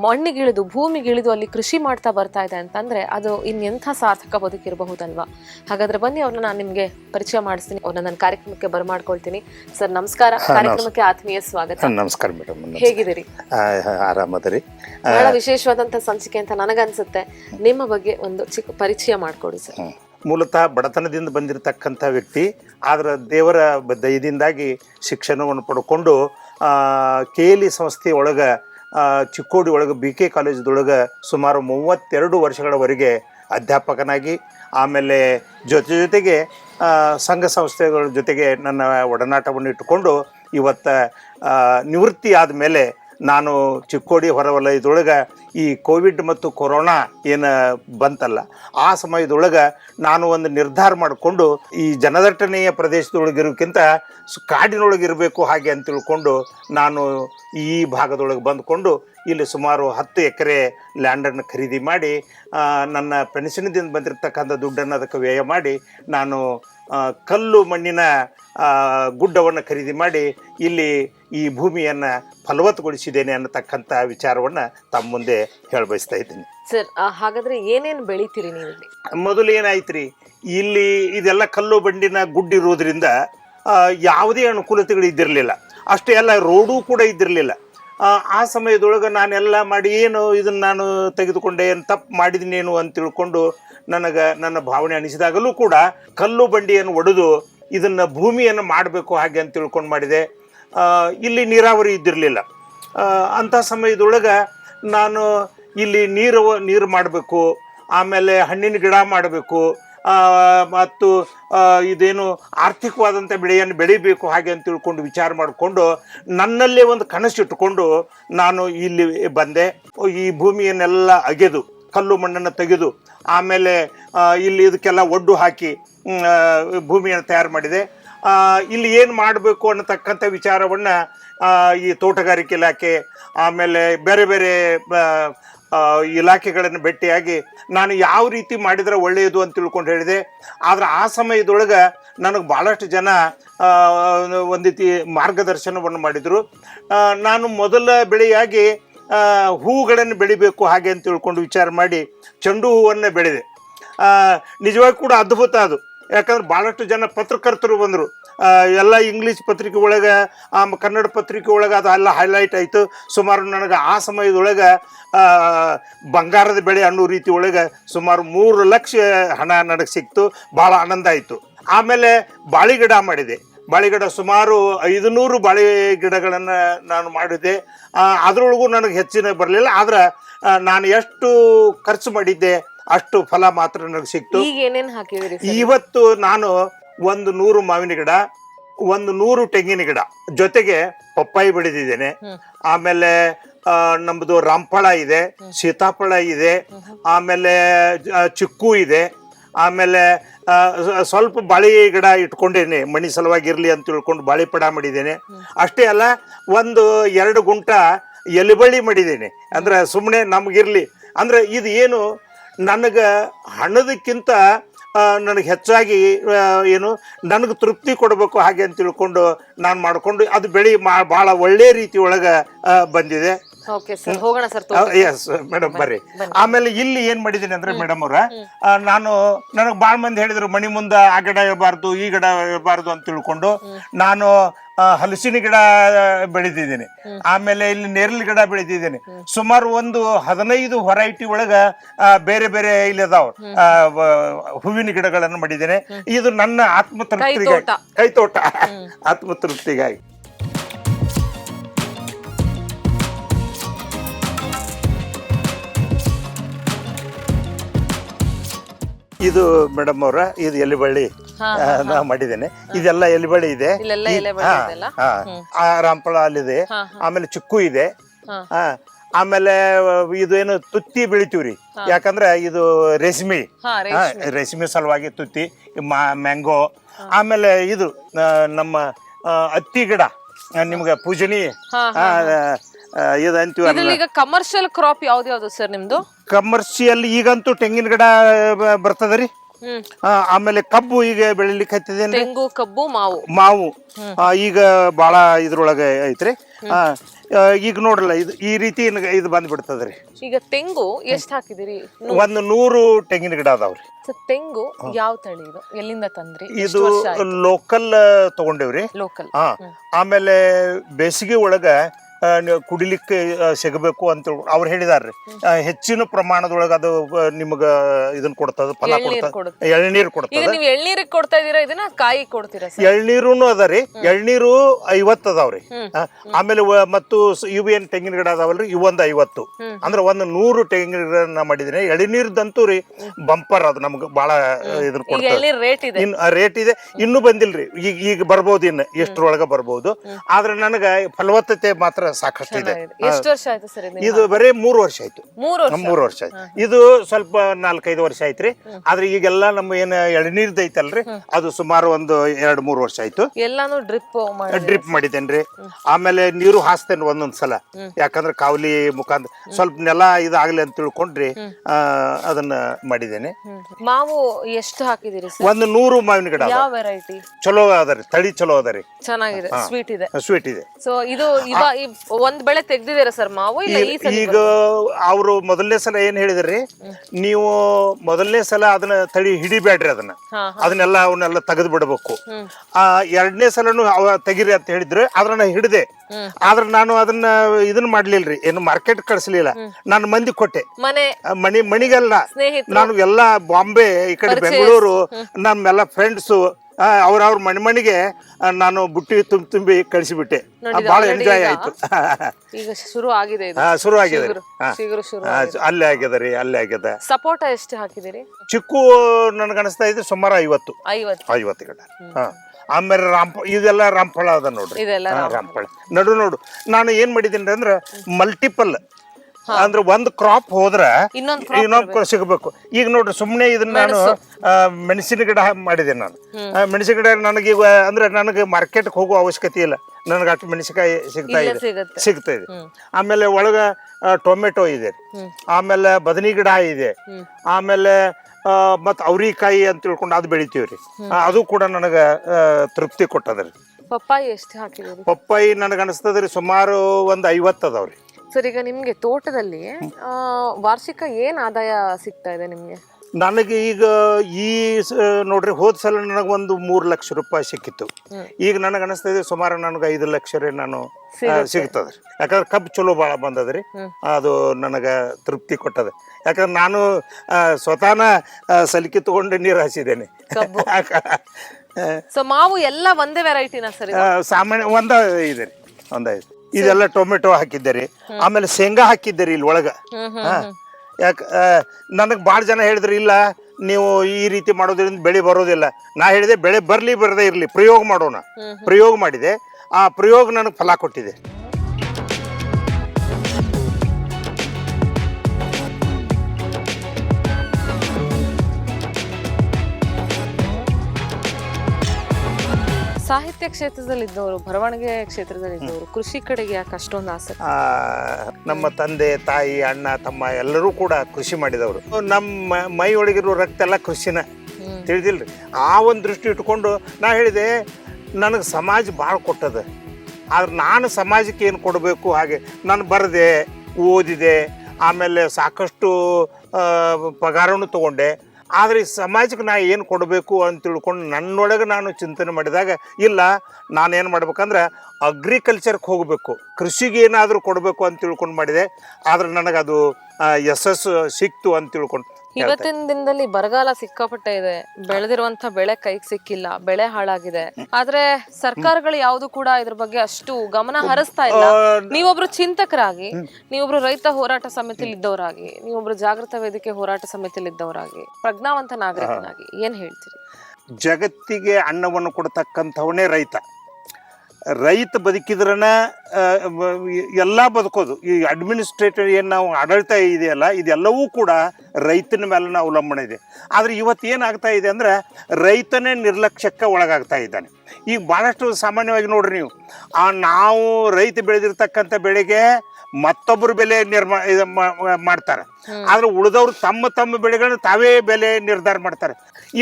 ಮಣ್ಣಿಗಿಳಿದು ಭೂಮಿಗಿಳಿದು ಅಲ್ಲಿ ಕೃಷಿ ಮಾಡ್ತಾ ಬರ್ತಾ ಇದೆ ಅಂತಂದ್ರೆ ಅದು ಇನ್ನೆಂಥ ಸಾರ್ಥಕ ಬದುಕಿರಬಹುದಲ್ವಾ? ಹಾಗಾದ್ರೆ ಬನ್ನಿ ಅವ್ರನ್ನ ನಾನು ನಿಮ್ಗೆ ಪರಿಚಯ ಮಾಡಿಸ್ತೀನಿ. ಅವ್ರನ್ನ ನನ್ನ ಕಾರ್ಯಕ್ರಮಕ್ಕೆ ಬರಮಾಡ್ಕೊಳ್ತೀನಿ. ಸರ್ ನಮಸ್ಕಾರ. ಕಾರ್ಯಕ್ರಮಕ್ಕೆ ಆತ್ಮೀಯ ಸ್ವಾಗತ. ನಮಸ್ಕಾರ ಮೇಡಮ್ ಹೇಗಿದ್ದೀರಿ? ಆರಾಮದರಿ. ಬಹಳ ವಿಶೇಷವಾದಂತ ಸಂಚಿಕೆ ಅಂತ ನನಗನ್ಸುತ್ತೆ. ನಿಮ್ಮ ಬಗ್ಗೆ ಒಂದು ಚಿಕ್ಕ ಪರಿಚಯ ಮಾಡ್ಕೊಡಿ ಸರ್. ಮೂಲತಃ ಬಡತನದಿಂದ ಬಂದಿರತಕ್ಕಂಥ ವ್ಯಕ್ತಿ ಆದರೆ ದೇವರ ದಯದಿಂದಾಗಿ ಶಿಕ್ಷಣವನ್ನು ಪಡ್ಕೊಂಡು ಕೆ ಎಲ್ ಇ ಸಂಸ್ಥೆ ಒಳಗೆ ಚಿಕ್ಕೋಡಿ ಒಳಗೆ ಬಿ ಕೆ ಕಾಲೇಜ್ದೊಳಗೆ ಸುಮಾರು ಮೂವತ್ತೆರಡು ವರ್ಷಗಳವರೆಗೆ ಅಧ್ಯಾಪಕನಾಗಿ, ಆಮೇಲೆ ಜೊತೆ ಜೊತೆಗೆ ಸಂಘ ಸಂಸ್ಥೆಗಳ ಜೊತೆಗೆ ನನ್ನ ಒಡನಾಟವನ್ನು ಇಟ್ಟುಕೊಂಡು ಇವತ್ತು ನಿವೃತ್ತಿ ಆದಮೇಲೆ ನಾನು ಚಿಕ್ಕೋಡಿ ಹೊರವಲಯದೊಳಗೆ ಈ ಕೋವಿಡ್ ಮತ್ತು ಕೊರೋನಾ ಏನು ಬಂತಲ್ಲ, ಆ ಸಮಯದೊಳಗೆ ನಾನು ಒಂದು ನಿರ್ಧಾರ ಮಾಡಿಕೊಂಡು ಈ ಜನದಟ್ಟಣೆಯ ಪ್ರದೇಶದೊಳಗಿರೋಕ್ಕಿಂತ ಕಾಡಿನೊಳಗಿರಬೇಕು ಹಾಗೆ ಅಂತ ತಿಳ್ಕೊಂಡು ನಾನು ಈ ಭಾಗದೊಳಗೆ ಬಂದುಕೊಂಡು ಇಲ್ಲಿ ಸುಮಾರು ಹತ್ತು ಎಕರೆ ಲ್ಯಾಂಡನ್ನು ಖರೀದಿ ಮಾಡಿ ನನ್ನ ಪೆನ್ಷನ್ದಿಂದ ಬಂದಿರತಕ್ಕಂಥ ದುಡ್ಡನ್ನು ಅದಕ್ಕೆ ವ್ಯಯ ಮಾಡಿ ನಾನು ಕಲ್ಲು ಮಣ್ಣಿನ ಗುಡ್ಡವನ್ನು ಖರೀದಿ ಮಾಡಿ ಇಲ್ಲಿ ಈ ಭೂಮಿಯನ್ನು ಫಲವತ್ತುಗೊಳಿಸಿದ್ದೇನೆ ಅನ್ನತಕ್ಕಂಥ ವಿಚಾರವನ್ನು ತಮ್ಮ ಮುಂದೆ ಹೇಳಬಯಸ್ತಾ ಇದ್ದೀನಿ. ಸರ್ ಹಾಗಾದ್ರೆ ಏನೇನು ಬೆಳಿತೀರಿ ನೀವು ಇಲ್ಲಿ ಮೊದಲು ಏನಾಯ್ತು ಇಲ್ಲಿ ಇದೆಲ್ಲ ಕಲ್ಲು ಬಂಡಿನ ಗುಡ್ಡಿರೋದ್ರಿಂದ ಯಾವುದೇ ಅನುಕೂಲತೆಗಳು ಇದ್ದಿರಲಿಲ್ಲ. ಅಷ್ಟೇ ಎಲ್ಲ ರೋಡು ಕೂಡ ಇದ್ದಿರಲಿಲ್ಲ. ಆ ಸಮಯದೊಳಗೆ ನಾನೆಲ್ಲ ಮಾಡಿ ಏನು ಇದನ್ನು ನಾನು ತೆಗೆದುಕೊಂಡೆ ಏನು ತಪ್ಪು ಮಾಡಿದಿನೇನು ಅಂತ ತಿಳ್ಕೊಂಡು ನನಗೆ ನನ್ನ ಭಾವನೆ ಅನಿಸಿದಾಗಲೂ ಕೂಡ ಕಲ್ಲು ಬಂಡಿಯನ್ನು ಒಡೆದು ಇದನ್ನು ಭೂಮಿಯನ್ನು ಮಾಡಬೇಕು ಹಾಗೆ ಅಂತ ತಿಳ್ಕೊಂಡು ಮಾಡಿದೆ. ಇಲ್ಲಿ ನೀರಾವರಿ ಇದ್ದಿರಲಿಲ್ಲ. ಅಂಥ ಸಮಯದೊಳಗೆ ನಾನು ಇಲ್ಲಿ ನೀರು ನೀರು ಮಾಡಬೇಕು, ಆಮೇಲೆ ಹಣ್ಣಿನ ಗಿಡ ಮಾಡಬೇಕು ಮತ್ತು ಇದೇನು ಆರ್ಥಿಕವಾದಂಥ ಬೆಳೆಯನ್ನು ಬೆಳಿಬೇಕು ಹಾಗೆ ಅಂತ ತಿಳ್ಕೊಂಡು ವಿಚಾರ ಮಾಡಿಕೊಂಡು ನನ್ನಲ್ಲೇ ಒಂದು ಕನಸು ಇಟ್ಟುಕೊಂಡು ನಾನು ಇಲ್ಲಿ ಬಂದೆ. ಈ ಭೂಮಿಯನ್ನೆಲ್ಲ ಅಗೆದು, ಕಲ್ಲು ಮಣ್ಣನ್ನು ತೆಗೆದು ಆಮೇಲೆ ಇಲ್ಲಿ ಇದಕ್ಕೆಲ್ಲ ಒಡ್ಡು ಹಾಕಿ ಭೂಮಿಯನ್ನು ತಯಾರು ಮಾಡಿದೆ. ಇಲ್ಲಿ ಏನು ಮಾಡಬೇಕು ಅನ್ನತಕ್ಕಂಥ ವಿಚಾರವನ್ನು ಈ ತೋಟಗಾರಿಕೆ ಇಲಾಖೆ ಆಮೇಲೆ ಬೇರೆ ಬೇರೆ ಇಲಾಖೆಗಳನ್ನು ಭೇಟಿಯಾಗಿ ನಾನು ಯಾವ ರೀತಿ ಮಾಡಿದರೆ ಒಳ್ಳೆಯದು ಅಂತ ತಿಳ್ಕೊಂಡು ಹೇಳಿದೆ. ಆದರೆ ಆ ಸಮಯದೊಳಗೆ ನನಗೆ ಭಾಳಷ್ಟು ಜನ ಆ, ಒಂದು ರೀತಿ ಮಾರ್ಗದರ್ಶನವನ್ನು ಮಾಡಿದರು. ನಾನು ಮೊದಲ ಬೆಳೆಯಾಗಿ ಹೂಗಳನ್ನು ಬೆಳಿಬೇಕು ಹಾಗೆ ಅಂತ ತಿಳ್ಕೊಂಡು ವಿಚಾರ ಮಾಡಿ ಚೆಂಡು ಹೂವನ್ನು ಬೆಳೆದೆ. ಆ, ನಿಜವಾಗಿ ಕೂಡ ಅದ್ಭುತ ಅದು. ಯಾಕಂದ್ರೆ ಭಾಳಷ್ಟು ಜನ ಪತ್ರಕರ್ತರು ಬಂದರು. ಎಲ್ಲ ಇಂಗ್ಲೀಷ್ ಪತ್ರಿಕೆ ಒಳಗೆ ಆಮ ಕನ್ನಡ ಪತ್ರಿಕೆ ಒಳಗೆ ಅದೆಲ್ಲ ಹೈಲೈಟ್ ಆಯಿತು. ಸುಮಾರು ನನಗೆ ಆ ಸಮಯದೊಳಗೆ ಆ, ಬಂಗಾರದ ಬೆಳೆ ಅನ್ನೋ ರೀತಿ ಒಳಗೆ ಸುಮಾರು ಮೂರು ಲಕ್ಷ ಹಣ ನನಗೆ ಸಿಕ್ತು. ಭಾಳ ಆನಂದ ಆಯಿತು. ಆಮೇಲೆ ಬಾಳೆಗಿಡ ಮಾಡಿದೆ. ಬಾಳೆ ಗಿಡ ಸುಮಾರು ಐದುನೂರು ಬಾಳೆ ಗಿಡಗಳನ್ನು ನಾನು ಮಾಡಿದ್ದೆ. ಅದರೊಳಗೂ ನನಗೆ ಹೆಚ್ಚಿನ ಬರಲಿಲ್ಲ ಆದ್ರೆ ನಾನು ಎಷ್ಟು ಖರ್ಚು ಮಾಡಿದ್ದೆ ಅಷ್ಟು ಫಲ ಮಾತ್ರ ನನಗೆ ಸಿಕ್ತು. ಈಗ ಏನೇನ್ ಹಾಕಿದಿರಿ ಇವತ್ತು ನಾನು ಒಂದು ನೂರು ಮಾವಿನ ಗಿಡ ಒಂದು ನೂರು ತೆಂಗಿನ ಗಿಡ ಜೊತೆಗೆ ಪಪ್ಪಾಯಿ ಬೆಳೆದಿದ್ದೇನೆ. ಆಮೇಲೆ ನಮ್ಮದು ನಮ್ದು ರಾಮಫಳ ಇದೆ ಸೀತಾಫಳ ಇದೆ ಆಮೇಲೆ ಚಿಕ್ಕು ಇದೆ ಆಮೇಲೆ ಸ್ವಲ್ಪ ಬಾಳೆ ಗಿಡ ಇಟ್ಕೊಂಡೇನೆ, ಮಣಿ ಸಲುವಾಗಿರಲಿ ಅಂತ ತಿಳ್ಕೊಂಡು ಬಾಳೆ ಪಡ ಮಾಡಿದ್ದೇನೆ. ಅಷ್ಟೇ ಅಲ್ಲ, ಒಂದು ಎರಡು ಗುಂಟ ಎಲೆಬಳ್ಳಿ ಮಾಡಿದ್ದೇನೆ. ಅಂದ್ರೆ ಸುಮ್ಮನೆ ನಮಗಿರಲಿ. ಅಂದ್ರೆ ಇದು ಏನು, ನನಗೆ ಹಣದಕ್ಕಿಂತ ನನಗೆ ಹೆಚ್ಚಾಗಿ ಏನು, ನನಗೆ ತೃಪ್ತಿ ಕೊಡಬೇಕು ಹಾಗೆ ಅಂತ ತಿಳ್ಕೊಂಡು ನಾನು ಮಾಡಿಕೊಂಡು ಅದು ಬೆಳೆ ಮಾ ಭಾಳ ಒಳ್ಳೆಯ ರೀತಿ ಒಳಗೆ ಬಂದಿದೆ. ಓಕೆ ಸರ್ ಹೋಗೋಣ ಸರ್ ಎಸ್ ಮೇಡಮ್ ಬರ್ರಿ. ಆಮೇಲೆ ಇಲ್ಲಿ ಏನ್ ಮಾಡಿದೀನಿ ಅಂದ್ರೆ ಮೇಡಮ್ ಅವ್ರ ನಾನು ನನಗೆ ಭಾಳ ಮಂದಿ ಹೇಳಿದ್ರು ಮಣಿ ಮುಂದ ಆ ಗಿಡ ಇರಬಾರ್ದು ಈ ಗಿಡ ಇರಬಾರ್ದು ಅಂತ ತಿಳ್ಕೊಂಡು ನಾನು ಹಲಸಿನ ಗಿಡ ಬೆಳೆದಿದ್ದೀನಿ. ಆಮೇಲೆ ಇಲ್ಲಿ ನೇರಳೆ ಗಿಡ ಬೆಳೆದಿದ್ದೀನಿ. ಸುಮಾರು ಒಂದು ಹದಿನೈದು ವೆರೈಟಿ ಒಳಗ ಬೇರೆ ಬೇರೆ ಇಲ್ಲಿ ಅದಾವ. ಹೂವಿನ ಗಿಡಗಳನ್ನು ಮಾಡಿದ್ದೇನೆ. ಇದು ನನ್ನ ಆತ್ಮತೃಪ್ತಿಗಾಗಿ. ಕೈತೋಟ. ಆತ್ಮತೃಪ್ತಿಗಾಗಿ. ಇದು ಮೇಡಮ್ ಅವ್ರ ಇದು ಎಲಿಬಳ್ಳಿ. ನಾ ಮಾಡಿದ್ದೇನೆ. ಇದೆಲ್ಲ ಎಲಿಬಳ್ಳಿ ಇದೆ. ಇಲ್ಲೆಲ್ಲ ಈ- ಎಲೆ ಹಾ, ಬಳ್ಳಿ ಇದೆಲ್ಲ? ಹಾ. ಆ ರಾಮಫಳ ಅಲ್ಲಿದೆ. ಆಮೇಲೆ ಚಿಕ್ಕು ಇದೆ. ಹಾ. ಆಮೇಲೆ ಇದು ಏನು ತುತ್ತಿ ಬೆಳಿತೀವ್ರಿ ಯಾಕಂದ್ರೆ ಇದು ರೇಷ್ಮಿ ಹಾ ಹಾ, ರೇಷ್ಮೆ ಸಲುವಾಗಿ ತುತ್ತಿ ಮ್ಯಾಂಗೋ. ಆಮೇಲೆ ಇದು ಆ, ನಮ್ಮ ಆ, ಹತ್ತಿ ಗಿಡ. ಆ, ನಿಮ್ಗೆ ಪೂಜನಿ. ಹಾ, ಆ, ಆ, ಇದು ಅಂತೀವಿ ಇದ್ರಲ್ಲಿ ಈಗ ಕಮರ್ಷಿಯಲ್ ಕ್ರಾಪ್ ಯಾವ್ದು ಯಾವ್ದು ಸರ್ ನಿಮ್ದು? ಕಮರ್ಷಿಯಲ್ ಈಗಂತೂ ತೆಂಗಿನ ಗಿಡ ಹ್ಮ್. ಆ, ಆಮೇಲೆ ಕಬ್ಬು ಈಗ ಬೆಳಿಲಿಕ್ಕೆ ಹತ್ತಿದ್ದೇನೆ ತೆಂಗು ಕಬ್ಬು ಮಾವು. ಮಾವು. ಆ, ಈಗ ಭಾಳ ಇದ್ರೊಳಗೆ ಐತ್ರಿ. ಆ, ಆ, ಈಗ ನೋಡ್ರಲ್ಲ ಇದು ಈ ರೀತಿ ಇದು ಇದು ಬಂದ್ಬಿಡ್ತದ್ರಿ ಈಗ ತೆಂಗು ಎಷ್ಟು ಹಾಕಿದಿರಿ? ಒಂದು ನೂರು ತೆಂಗಿನ ಗಿಡ ಅದಾವ್ರಿ ತೆಂಗು ಯಾವ ತಳಿ ಇದು? ಎಲ್ಲಿಂದ ತಂದ್ರಿ? ಇದು ಲೋಕಲ್ ತಗೊಂಡೇವ್ರಿ. ಲೋಕಲ್ ಹಾ. ಆಮೇಲೆ ಬೇಸಿಗೆ ಒಳಗ ಕುಡಿಲಿಕ್ಕೆ ಸಿಗಬೇಕು ಅಂತ ಅವ್ರು ಹೇಳಿದಾರ್ರಿ. ಹೆಚ್ಚಿನ ಪ್ರಮಾಣದೊಳಗೆ ಅದು ನಿಮಗ ಇದನ್ನ ಕೊಡ್ತದ ಫಲ ಎಳ್ನೀರ್ ಕೊಡ್ತದ. ಎಳ್ನೀರು ಎಳ್ನೀರ್ ಕೊಡ್ತದ. ನೀವ್ ಎಳ್ನೀರಿಗೆ ಕೊಡ್ತಾ ಇದೀರಾ? ಇದನ್ನ ಕಾಯಿ ಕೊಡ್ತೀರಾ ಸರ್? ಎಳ್ನೀರುನು ಅದರಿ. ಎಳ್ನೀರು ಐವತ್ತು ಅದಾವ್ರಿ. ಆಮೇಲೆ ಮತ್ತು ಸ- ಇವು ಏನ್ ತೆಂಗಿನ ಗಿಡ ಅದಾವಲ್ರಿ ಇವು ಒಂದು ಐವತ್ತು. ಅಂದ್ರೆ ಒಂದು ನೂರು ತೆಂಗಿನ ಗಿಡ ಮಾಡಿದ್ರೆ ಎಳ್ನೀರ್ದಂತೂ ರೀ ಬಂಪರ್ ಅದು ನಮ್ಗೆ ಬಹಳ ಇದನ್ನ ಕೊಡ್ತದೆ. ರೇಟ್ ಇದೆ. ಇನ್ ರೇಟ್ ಇದೆ. ಇನ್ನೂ ಬಂದಿಲ್ರಿ. ಈಗ ಈಗ ಬರ್ಬೋದು ಇನ್ನು ಎಷ್ಟರೊಳಗೆ ಬರ್ಬೋದು. ಆದ್ರೆ ನನಗೆ ಫಲವತ್ತತೆ ಮಾತ್ರ ಸಾಕಷ್ಟು ಇದೆ. ಎಷ್ಟು ವರ್ಷ ಆಯ್ತು ಸರ್ ಇದು ಬರೀ ಮೂರು ವರ್ಷ ಆಯ್ತು. ಮೂರು ವರ್ಷ? ಮೂರು ವರ್ಷ ಆಯ್ತು. ಇದು ಸ್ವಲ್ಪ ನಾಲ್ಕೈದು ವರ್ಷ ಆಯ್ತ್ರಿ ಆದ್ರೆ ಈಗೆಲ್ಲ ನಮ್ಮ ಏನ್ ಎಳನೀರ್ದ ಐತಲ್ರಿ ಅದು ಸುಮಾರು ಒಂದು ಎರಡು ಮೂರು ವರ್ಷ ಆಯ್ತು. ಎಲ್ಲಾನು ಡ್ರಿಪ್ ಡ್ರಿಪ್ ಮಾಡಿದ್ದೇನ್ರಿ ಆಮೇಲೆ ನೀರು ಹಾಸ್ತೇನೆ ಒಂದೊಂದ್ ಸಲ ಯಾಕಂದ್ರೆ ಕಾವಲಿ ಮುಖಾಂತರ ಸ್ವಲ್ಪ ನೆಲ ಇದಾಗ್ಲಿ ಅಂತ ತಿಳ್ಕೊಂಡ್ರಿ ಆ, ಅದನ್ನ ಮಾಡಿದ್ದೇನೆ. ಮಾವು ಎಷ್ಟು ಹಾಕಿದಿರಿ ಒಂದು ನೂರು ಮಾವಿನ ಗಿಡ ಯಾವ ವೆರೈಟಿ? ಚಲೋ ಅದರಿ ತಳಿ ಚಲೋ ಅದರಿ ಚೆನ್ನಾಗಿದೆ. ಸ್ವೀಟ್ ಇದೆ. ಸ್ವೀಟ್ ಇದೆ. ಸೊ ಇದು ಒಂದ್ ಬೆಳೆ ತೆಗ್ದಿದ್ದೀರಾ ಸರ್ ಮಾವು ಇಲ್ಲ ಈ ಸಲ ಈಗ ಅವರು ಮೊದಲನೇ ಸಲ ಏನ್ ಹೇಳಿದ್ರಿ? ನೀವು ಮೊದಲನೇ ಸಲ ಅದನ್ನ ತಳಿ ಹಿಡಿಬೇಡ್ರಿ ಅದನ್ನ. ಹಾ ಅದನ್ನೆಲ್ಲ ಅವನ್ನೆಲ್ಲ ತೆಗೆದು ಬಿಡಬೇಕು ಆ ಎರಡನೇ ಸಲನು ಅವ ತೆಗಿರಿ ಅಂತ ಹೇಳಿದ್ರು ಆದ್ರೆ ನಾ ಹಿಡಿದೆ. ಆದ್ರೆ ನಾನು ಅದನ್ನ ಇದನ್ನ ಮಾಡ್ಲಿಲ್ರಿ ಏನು ಮಾರ್ಕೆಟ್ ಕಳಿಸ್ಲಿಲ್ಲ. ನಾನು ಮಂದಿ ಕೊಟ್ಟೆ. ಮನೆ. ಆ, ಮಣಿ ಮಣಿಗೆಲ್ಲ. ನಾನು ಎಲ್ಲಾ ಬಾಂಬೆ ಈ ಕಡೆ ಬೆಂಗಳೂರು ನಮ್ಮೆಲ್ಲ ಫ್ರೆಂಡ್ಸು ಅವ್ರವ್ರ ಮನೆ ಮನೆಗೆ ಆ, ನಾನು ಬುಟ್ಟಿ ತುಂಬಿ ತುಂಬಿ ಕಳಿಸಿಬಿಟ್ಟೆ. ಬಹಳ ಎಂಜಾಯ್ ಆಯ್ತು. ಈಗ ಶುರು ಆಗಿದೆ ಇದು. ಹಾ, ಶುರು ಆಗಿದೆ. ಚಿಗುರು ಚಿಗುರು ಶುರು ಆ, ಅಲ್ಲೇ ಆಗ್ಯದ ರೀ ಅಲ್ಲೇ ಆಗ್ಯದ ಸಪೋರ್ಟ್ ಎಷ್ಟು ಹಾಕಿದಿರಿ ಚಿಕ್ಕು ನನಗೆ ಅನಿಸ್ತಾ ಇದೆ ಸುಮಾರು ಐವತ್ತು. ಐವತ್ತು. ಐವತ್ತು ಗಿಡ ಹಾ. ಆಮೇಲೆ ರಾಮ್ ಇದೆಲ್ಲ ರಾಮ್ಫಳ ಅದ ನೋಡ್ರಿ. ಇದೆಲ್ಲ ಹಾ, ರಾಂಫಳ ನಡು ನೋಡು. ನಾನು ಏನ್ ಮಾಡಿದ್ದೀನಿ ಅಂದ್ರೆ ಮಲ್ಟಿಪಲ್ ಅಂದ್ರೆ ಒಂದ್ ಕ್ರಾಪ್ ಹೋದ್ರ ಇನ್ನೊಂದ್ ಸಿಗಬೇಕು. ಈಗ ನೋಡ್ರಿ ಸುಮ್ಮನೆ ಇದನ್ನ ನಾನು ಮೆಣಸಿನ ಗಿಡ ಮಾಡಿದೆ ನಾನು. ಮೆಣಸಿನ ಗಿಡ ನನಗೆ ಅಂದ್ರೆ ನನಗೆ ಮಾರ್ಕೆಟ್ಗೆ ಹೋಗೋ ಅವಶ್ಯಕತೆ ಇಲ್ಲ. ನನಗೆ ಅಷ್ಟು ಮೆಣಸಿನಕಾಯಿ ಸಿಗ್ತಾ ಇದೆ. ಸಿಗ್ತಾ ಇದೆ. ಆಮೇಲೆ ಒಳಗ ಟೊಮೆಟೊ ಇದೆ. ಆಮೇಲೆ ಬದನಿ ಗಿಡ ಇದೆ. ಆಮೇಲೆ ಮತ್ತ್ ಅವ್ರಿಕಾಯಿ ಅಂತ ತಿಳ್ಕೊಂಡು ಅದು ಬೆಳಿತೀವ್ರಿ. ಅದು ಕೂಡ ನನಗೆ ತೃಪ್ತಿ ಕೊಟ್ಟದ್ರಿ. ಪಪ್ಪಾಯಿ ಎಷ್ಟು ಹಾಕಿದ್ರಿ ಪಪ್ಪಾಯಿ ನನಗೆ ಅನಿಸ್ತದ್ರಿ ಸುಮಾರು ಒಂದು ಐವತ್ತು ಅದಾವ್ರಿ. ಸರ್ ಈಗ ನಿಮ್ಗೆ ತೋಟದಲ್ಲಿ ಆ, ವಾರ್ಷಿಕ ಏನ್ ಆದಾಯ ಸಿಗ್ತಾ ಇದೆ ನಿಮ್ಗೆ? ನನಗೆ ಈಗ ಈ ಸ- ನೋಡ್ರಿ ಹೋದ ಸಲ ನನಗೆ ಒಂದು ಮೂರು ಲಕ್ಷ ರೂಪಾಯಿ ಸಿಕ್ಕಿತ್ತು. ಈಗ ನನಗೆ ಅನಿಸ್ತಾ ಇದೆ ಸುಮಾರು ನನಗೆ ಐದು ಲಕ್ಷ ರೀ ನಾನು ಆ, ರೀ ಯಾಕಂದ್ರೆ ಕಬ್ಬು ಚಲೋ ಭಾಳ ಬಂದದ್ರಿ. ಅದು ನನಗೆ ತೃಪ್ತಿ ಕೊಟ್ಟದೆ. ಯಾಕಂದ್ರೆ ನಾನು ಆ, ಸ್ವತಃನ ಆ, ಸಲಿಕೆ ತಗೊಂಡು ನೀರು ಹಾಸಿದ್ದೇನೆ. ಸೊ ಮಾವು ಎಲ್ಲ ಒಂದೇ ವೆರೈಟಿನ ಸರ್ ಆ, ಸಾಮಾನ್ಯ ಒಂದ ಇದೆ ರೀ. ಒಂದ ಇದೆ. ಇದೆಲ್ಲ ಟೊಮೆಟೊ ಹಾಕಿದ್ದೀರಿ. ಆಮೇಲೆ ಶೇಂಗಾ ಹಾಕಿದ್ದೀರಿ ಇಲ್ಲಿ ಒಳಗ. ಹಾ. ಯಾಕ ನನಗೆ ಭಾಳ ಜನ ಹೇಳಿದ್ರು ಇಲ್ಲ ನೀವು ಈ ರೀತಿ ಮಾಡೋದ್ರಿಂದ ಬೆಳೆ ಬರೋದಿಲ್ಲ. ನಾ ಹೇಳಿದೆ ಬೆಳೆ ಬರಲಿ ಬರದೇ ಇರಲಿ ಪ್ರಯೋಗ ಮಾಡೋಣ. ಪ್ರಯೋಗ ಮಾಡಿದೆ. ಆ ಪ್ರಯೋಗ ನನಗೆ ಫಲ ಕೊಟ್ಟಿದೆ. ಸಾಹಿತ್ಯ ಕ್ಷೇತ್ರದಲ್ಲಿ ಇದ್ದವರು ಬರವಣಿಗೆ ಕ್ಷೇತ್ರದಲ್ಲಿ ಇದ್ದವರು ಕೃಷಿ ಕಡೆಗೆ ಯಾಕೆ ಅಷ್ಟೊಂದು ಆಸೆ ಆ, ನಮ್ಮ ತಂದೆ ತಾಯಿ ಅಣ್ಣ ತಮ್ಮ ಎಲ್ಲರೂ ಕೂಡ ಕೃಷಿ ಮಾಡಿದವರು. ನಮ್ಮ ಮೈ ಒಳಗಿರೋ ರಕ್ತ ಎಲ್ಲ ಕೃಷಿನ. ಹ್ಮ್. ತಿಳಿದಿಲ್ರಿ? ಆ ಒಂದು ದೃಷ್ಟಿ ಇಟ್ಕೊಂಡು ನಾ ಹೇಳಿದೆ ನನಗೆ ಸಮಾಜ ಭಾಳ ಕೊಟ್ಟದ. ಆದ್ರೆ ನಾನು ಸಮಾಜಕ್ಕೆ ಏನು ಕೊಡಬೇಕು? ಹಾಗೆ ನಾನು ಬರದೆ ಓದಿದೆ ಆಮೇಲೆ ಸಾಕಷ್ಟು ಆ, ಪಗಾರನು ತಗೊಂಡೆ. ಆದರೆ ಈ ಸಮಾಜಕ್ಕೆ ನಾ ಏನು ಕೊಡಬೇಕು ಅಂತ ತಿಳ್ಕೊಂಡು ನನ್ನೊಳಗೆ ನಾನು ಚಿಂತನೆ ಮಾಡಿದಾಗ, ಇಲ್ಲ ನಾನೇನು ಮಾಡ್ಬೇಕಂದ್ರೆ ಅಗ್ರಿಕಲ್ಚರ್ಗೆ ಹೋಗಬೇಕು. ಕೃಷಿಗೆ ಏನಾದರೂ ಕೊಡಬೇಕು ಅಂತ ತಿಳ್ಕೊಂಡು ಮಾಡಿದೆ. ಆದರೆ ನನಗದು ಯಶಸ್ಸು ಸಿಕ್ತು ಅಂತ ತಿಳ್ಕೊಂಡು. ಇವತ್ತಿನ ದಿನದಲ್ಲಿ ಬರಗಾಲ ಸಿಕ್ಕಾಪಟ್ಟೆ ಇದೆ. ಬೆಳೆದಿರುವಂತ ಬೆಳೆ ಕೈಗೆ ಸಿಕ್ಕಿಲ್ಲ. ಬೆಳೆ ಹಾಳಾಗಿದೆ. ಆದ್ರೆ ಸರ್ಕಾರಗಳು ಯಾವ್ದು ಕೂಡ ಇದ್ರ ಬಗ್ಗೆ ಅಷ್ಟು ಗಮನ ಹರಿಸ್ತಾ ಇಲ್ಲ. ನೀವೊಬ್ರು ಚಿಂತಕರಾಗಿ ನೀವೊಬ್ರು ರೈತ ಹೋರಾಟ ಸಮಿತಿಲಿ ಇದ್ದವರಾಗಿ ನೀವೊಬ್ರು ಜಾಗೃತ ವೇದಿಕೆ ಹೋರಾಟ ಸಮಿತಿಲಿ ಇದ್ದವರಾಗಿ ಪ್ರಜ್ಞಾವಂತ ನಾಗರಿಕನಾಗಿ ಏನ್ ಹೇಳ್ತೀರಿ? ಜಗತ್ತಿಗೆ ಅನ್ನವನ್ನು ಕೊಡ್ತಕ್ಕಂಥವನೇ ರೈತ. ರೈತ ಬದುಕಿದ್ರನ ಎಲ್ಲ ಬದುಕೋದು. ಈ ಅಡ್ಮಿನಿಸ್ಟ್ರೇಟಿವ್ ಏನು ನಾವು ಆಡಳಿತ ಇದೆಯಲ್ಲ ಇದೆಲ್ಲವೂ ಕೂಡ ರೈತನ ಮೇಲಿನ ಅವಲಂಬನೆ ಇದೆ. ಆದರೆ ಇವತ್ತು ಏನಾಗ್ತಾ ಇದೆ ಅಂದ್ರೆ ರೈತನೇ ನಿರ್ಲಕ್ಷ್ಯಕ್ಕೆ ಒಳಗಾಗ್ತಾ ಇದ್ದಾನೆ. ಈಗ ಭಾಳಷ್ಟು ಸಾಮಾನ್ಯವಾಗಿ ನೋಡ್ರಿ ನೀವು ಆ ನಾವು ರೈತ ಬೆಳೆದಿರ್ತಕ್ಕಂಥ ಬೆಳೆಗೆ ಮತ್ತೊಬ್ಬರು ಬೆಲೆ ನಿರ್ಮಾ ಇದು ಮಾಡ್ತಾರೆ. ಆದ್ರೆ ಉಳಿದವರು ತಮ್ಮ ತಮ್ಮ ಬೆಳೆಗಳನ್ನ ತಾವೇ ಬೆಲೆ ನಿರ್ಧಾರ ಮಾಡ್ತಾರೆ.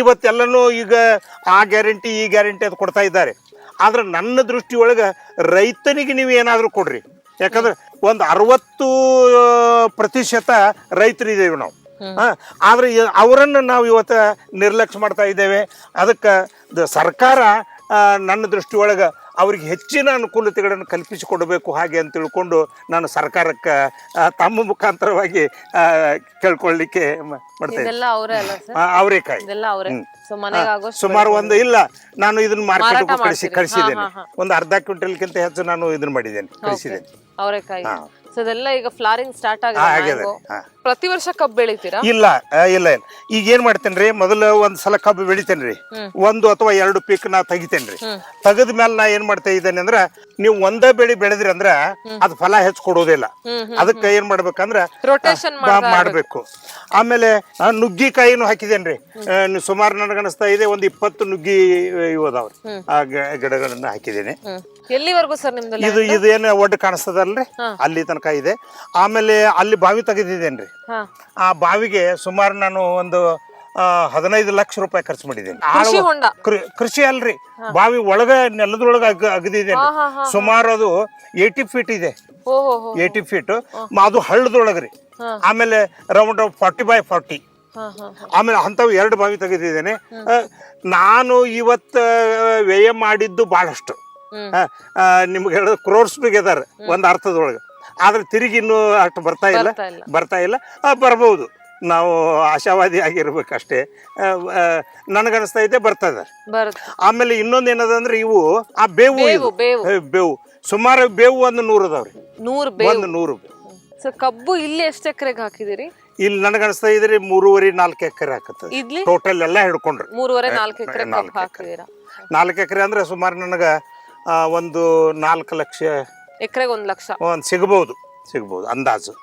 ಇವತ್ತೆಲ್ಲನೂ ಈಗ ಆ ಗ್ಯಾರಂಟಿ ಈ ಗ್ಯಾರಂಟಿ ಅದು ಕೊಡ್ತಾ ಇದ್ದಾರೆ. ಆದ್ರೆ ನನ್ನ ದೃಷ್ಟಿಯೊಳಗೆ ರೈತನಿಗೆ ನೀವು ಏನಾದರೂ ಕೊಡ್ರಿ. ಯಾಕಂದ್ರೆ ಒಂದು ಅರವತ್ತು ಪ್ರತಿಶತ ರೈತರಿದ್ದೇವೆ ನಾವು. ಹಾಂ ಆದ್ರೆ ಅವರನ್ನು ನಾವು ಇವತ್ತು ನಿರ್ಲಕ್ಷ್ಯ ಮಾಡ್ತಾ ಇದ್ದೇವೆ. ಅದಕ್ಕೆ ಸರ್ಕಾರ ನನ್ನ ದೃಷ್ಟಿಯೊಳಗೆ ಅವ್ರಿಗೆ ಹೆಚ್ಚಿನ ಅನುಕೂಲತೆಗಳನ್ನು ಕಲ್ಪಿಸಿಕೊಡಬೇಕು ಹಾಗೆ ಅಂತ ತಿಳ್ಕೊಂಡು ನಾನು ಸರ್ಕಾರಕ್ಕೆ ತಮ್ಮ ಮುಖಾಂತರವಾಗಿ ಕೇಳ್ಕೊಳ್ಳಿಕ್ಕೆ ಅವರೇಕಾಯಿ ಸುಮಾರು ಒಂದು ಇಲ್ಲ ನಾನು ಇದನ್ನ ಮಾರ್ಕೆಟ್ ಕಳಿಸಿ. ಕಳಿಸಿದ್ದೇನೆ. ಒಂದು ಅರ್ಧ ಕ್ವಿಂಟಲ್ಗಿಂತ ಹೆಚ್ಚು ನಾನು ಇದನ್ನ ಮಾಡಿದ್ದೇನೆ ಕಳಿಸಿದ್ದೇನೆ. ಸೊ ಇದೆಲ್ಲ ಈಗ ಫ್ಲಾರಿಂಗ್ ಸ್ಟಾರ್ಟ್ ಆಗಿದೆ ಆಗಿದೆ. ಹಾ. ಪ್ರತಿ ವರ್ಷ ಕಬ್ಬು ಬೆಳಿತೀರಾ? ಇಲ್ಲ ಆ, ಇಲ್ಲ ಇಲ್ಲ. ಈಗ ಏನ್ ಮಾಡ್ತೇನೆ ಮೊದಲ ಮೊದಲು ಒಂದ್ ಸಲ ಕಬ್ಬು ಬೆಳಿತೇನೆ ರೀ ಒಂದು ಅಥವಾ ಎರಡು ಪೀಕ್ ನಾ ತೆಗಿತೇನೆ ರೀ ತೆಗೆದ ಮೇಲೆ ನಾ ಏನ್ ಮಾಡ್ತಾ ಇದ್ದೇನೆ ಅಂದ್ರ ನೀವು ಒಂದೇ ಬೆಳಿ ಬೆಳೆದ್ರಿ ಅಂದ್ರ ಅದ್ ಫಲ ಹೆಚ್ಚು ಕೊಡೋದಿಲ್ಲ. ಅದಕ್ಕೆ ಏನ್ ಮಾಡ್ಬೇಕಂದ್ರ ರೊಟೇಷನ್ ಬಾ- ಮಾಡ್ಬೇಕು. ಆಮೇಲೆ ಆ, ನುಗ್ಗಿಕಾಯಿನೂ ಹಾಕಿದೇನ್ರಿ. ಸುಮಾರು ನನಗನಿಸ್ತಾ ಇದೆ ಒಂದ್ ಇಪ್ಪತ್ತು ನುಗ್ಗಿ ಇವು ಅದಾವ್ರಿ ಆ ಗ- ಗಿಡಗಳನ್ನ ಹಾಕಿದ್ದೇನೆ. ಎಲ್ಲಿವರೆಗೂ ಸರ್ ನಿಮ್ದು ಇದು ಇದು ಏನು ಒಡ್ಡು ಕಾಣಿಸ್ತದಲ್ರಿ? ಅಲ್ಲಿ ತನಕ ಇದೆ. ಆಮೇಲೆ ಅಲ್ಲಿ ಬಾವಿ ತೆಗೆದಿದ್ದೇನೆ ರೀ ಆ ಬಾವಿಗೆ ಸುಮಾರು ನಾನು ಒಂದು ಹದಿನೈದು ಲಕ್ಷ ರೂಪಾಯಿ ಖರ್ಚು ಮಾಡಿದ್ದೇನೆ. ಕೃಷಿ ಅಲ್ರಿ. ಬಾವಿ ಒಳಗ ನೆಲದೊಳಗ ಅಗ್ ಅಗದಿದ್ದೇನೆ. ಸುಮಾರು ಅದು ಏಯ್ಟಿ ಫೀಟ್ ಇದೆ. Eighty feet. ಅದು ಹಳ್ಳದೊಳಗ್ರಿ. ಆಮೇಲೆ ರೌಂಡ್ ಫಾರ್ಟಿ ಬೈ ಫಾರ್ಟಿ. ಆಮೇಲೆ ಅಂಥವು ಎರಡು ಬಾವಿ ತೆಗೆದಿದ್ದೇನೆ. ನಾನು ಇವತ್ತು ವ್ಯಯ ಮಾಡಿದ್ದು ಬಹಳಷ್ಟು ನಿಮ್ಗೆ ಹೇಳೋದು ಕ್ರೋರ್ಸ್ ಟುಗೆದರ್ ಒಂದು ಅರ್ಥದೊಳಗೆ. ಆದ್ರೆ ತಿರುಗಿ ಇನ್ನೂ ಅಷ್ಟು ಬರ್ತಾ ಇಲ್ಲ. ಬರ್ತಾ ಇಲ್ಲ. ಬರ್ಬೋದು. ನಾವು ಆಶಾವಾದಿ ಆಗಿರ್ಬೇಕಷ್ಟೇ. ನನಗನ್ನಿಸ್ತಾ ಇದೆ ಬರ್ತದೆ ಆಮೇಲೆ ಇನ್ನೊಂದು ಏನದಂದ್ರೆ ಇವು ಆ ಬೇವು ಬೇವು, ಸುಮಾರು ಬೇವು ಒಂದು ನೂರು ಅದಾವ್ರಿ ನೂರು ಒಂದು ನೂರು. ಕಬ್ಬು ಇಲ್ಲಿ ಎಷ್ಟು ಎಕರೆಗೆ ಹಾಕಿದಿರಿ ಇಲ್ಲಿ ನನಗನ್ನಿಸ್ತಾ ಇದ್ರಿ ಮೂರುವರೆ ನಾಲ್ಕು ಎಕರೆ ಹಾಕುತ್ತೆ. ಟೋಟಲ್ ಎಲ್ಲ ಹಿಡ್ಕೊಂಡ್ರಿ. ಮೂರುವರೆ ನಾಲ್ಕು ಎಕರೆ ನಾಲ್ಕು ಎಕರೆ. ಅಂದ್ರೆ ಸುಮಾರು ನನಗೆ ಒಂದು ನಾಲ್ಕು ಲಕ್ಷ ಎಕರೆಗೆ ಒಂದು ಲಕ್ಷ. ಒಂದು ಸಿಗಬಹುದು ಸಿಗಬಹುದು ಅಂದಾಜು.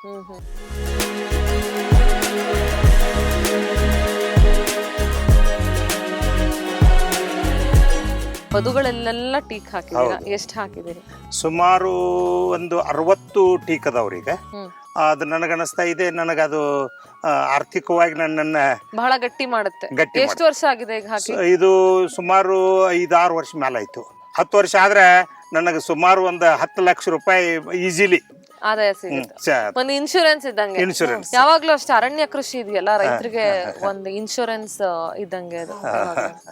ಬದುಗಳಲ್ಲೆಲ್ಲ ಟೀಕ್ ಹಾಕಿದ್ದೀರಾ? ಎಷ್ಟು ಹಾಕಿದ್ದೀರಿ? ಸುಮಾರು ಒಂದು ಅರವತ್ತು ಟೀಕ್ ಅದಾವ್ರಿ ಈಗ. ಅದು ನನಗನ್ನಿಸ್ತಾ ಇದೆ ನನಗದು ಆರ್ಥಿಕವಾಗಿ ನನ್ನನ್ನು ಬಹಳ ಗಟ್ಟಿ ಮಾಡುತ್ತೆ. ಗಟ್ಟಿ ಎಷ್ಟು ವರ್ಷ ಆಗಿದೆ ಈಗ ಹಾಕಿ? ಇದು ಸುಮಾರು ಐದಾರು ವರ್ಷ ಮೇಲೆ ಆಯ್ತು ಹತ್ತು ವರ್ಷ ಆದ್ರೆ ನನಗೆ ಸುಮಾರು ಒಂದು ಹತ್ತು ಲಕ್ಷ ರೂಪಾಯಿ ಈಸಿಲಿ. ಆದಾಯ ಸಿಗುತ್ತೆ. ಒಂದು ಇನ್ಶೂರೆನ್ಸ್ ಇದ್ದಂಗೆ. ಇನ್ಶೂರೆನ್ಸ್ ಯಾವಾಗ್ಲೂ ಅಷ್ಟೇ ಅರಣ್ಯ ಕೃಷಿ ಇದೆಯಲ್ಲ ರೈತರಿಗೆ ಒಂದು ಇನ್ಶೂರೆನ್ಸ್ ಇದ್ದಂಗೆ ಅದು.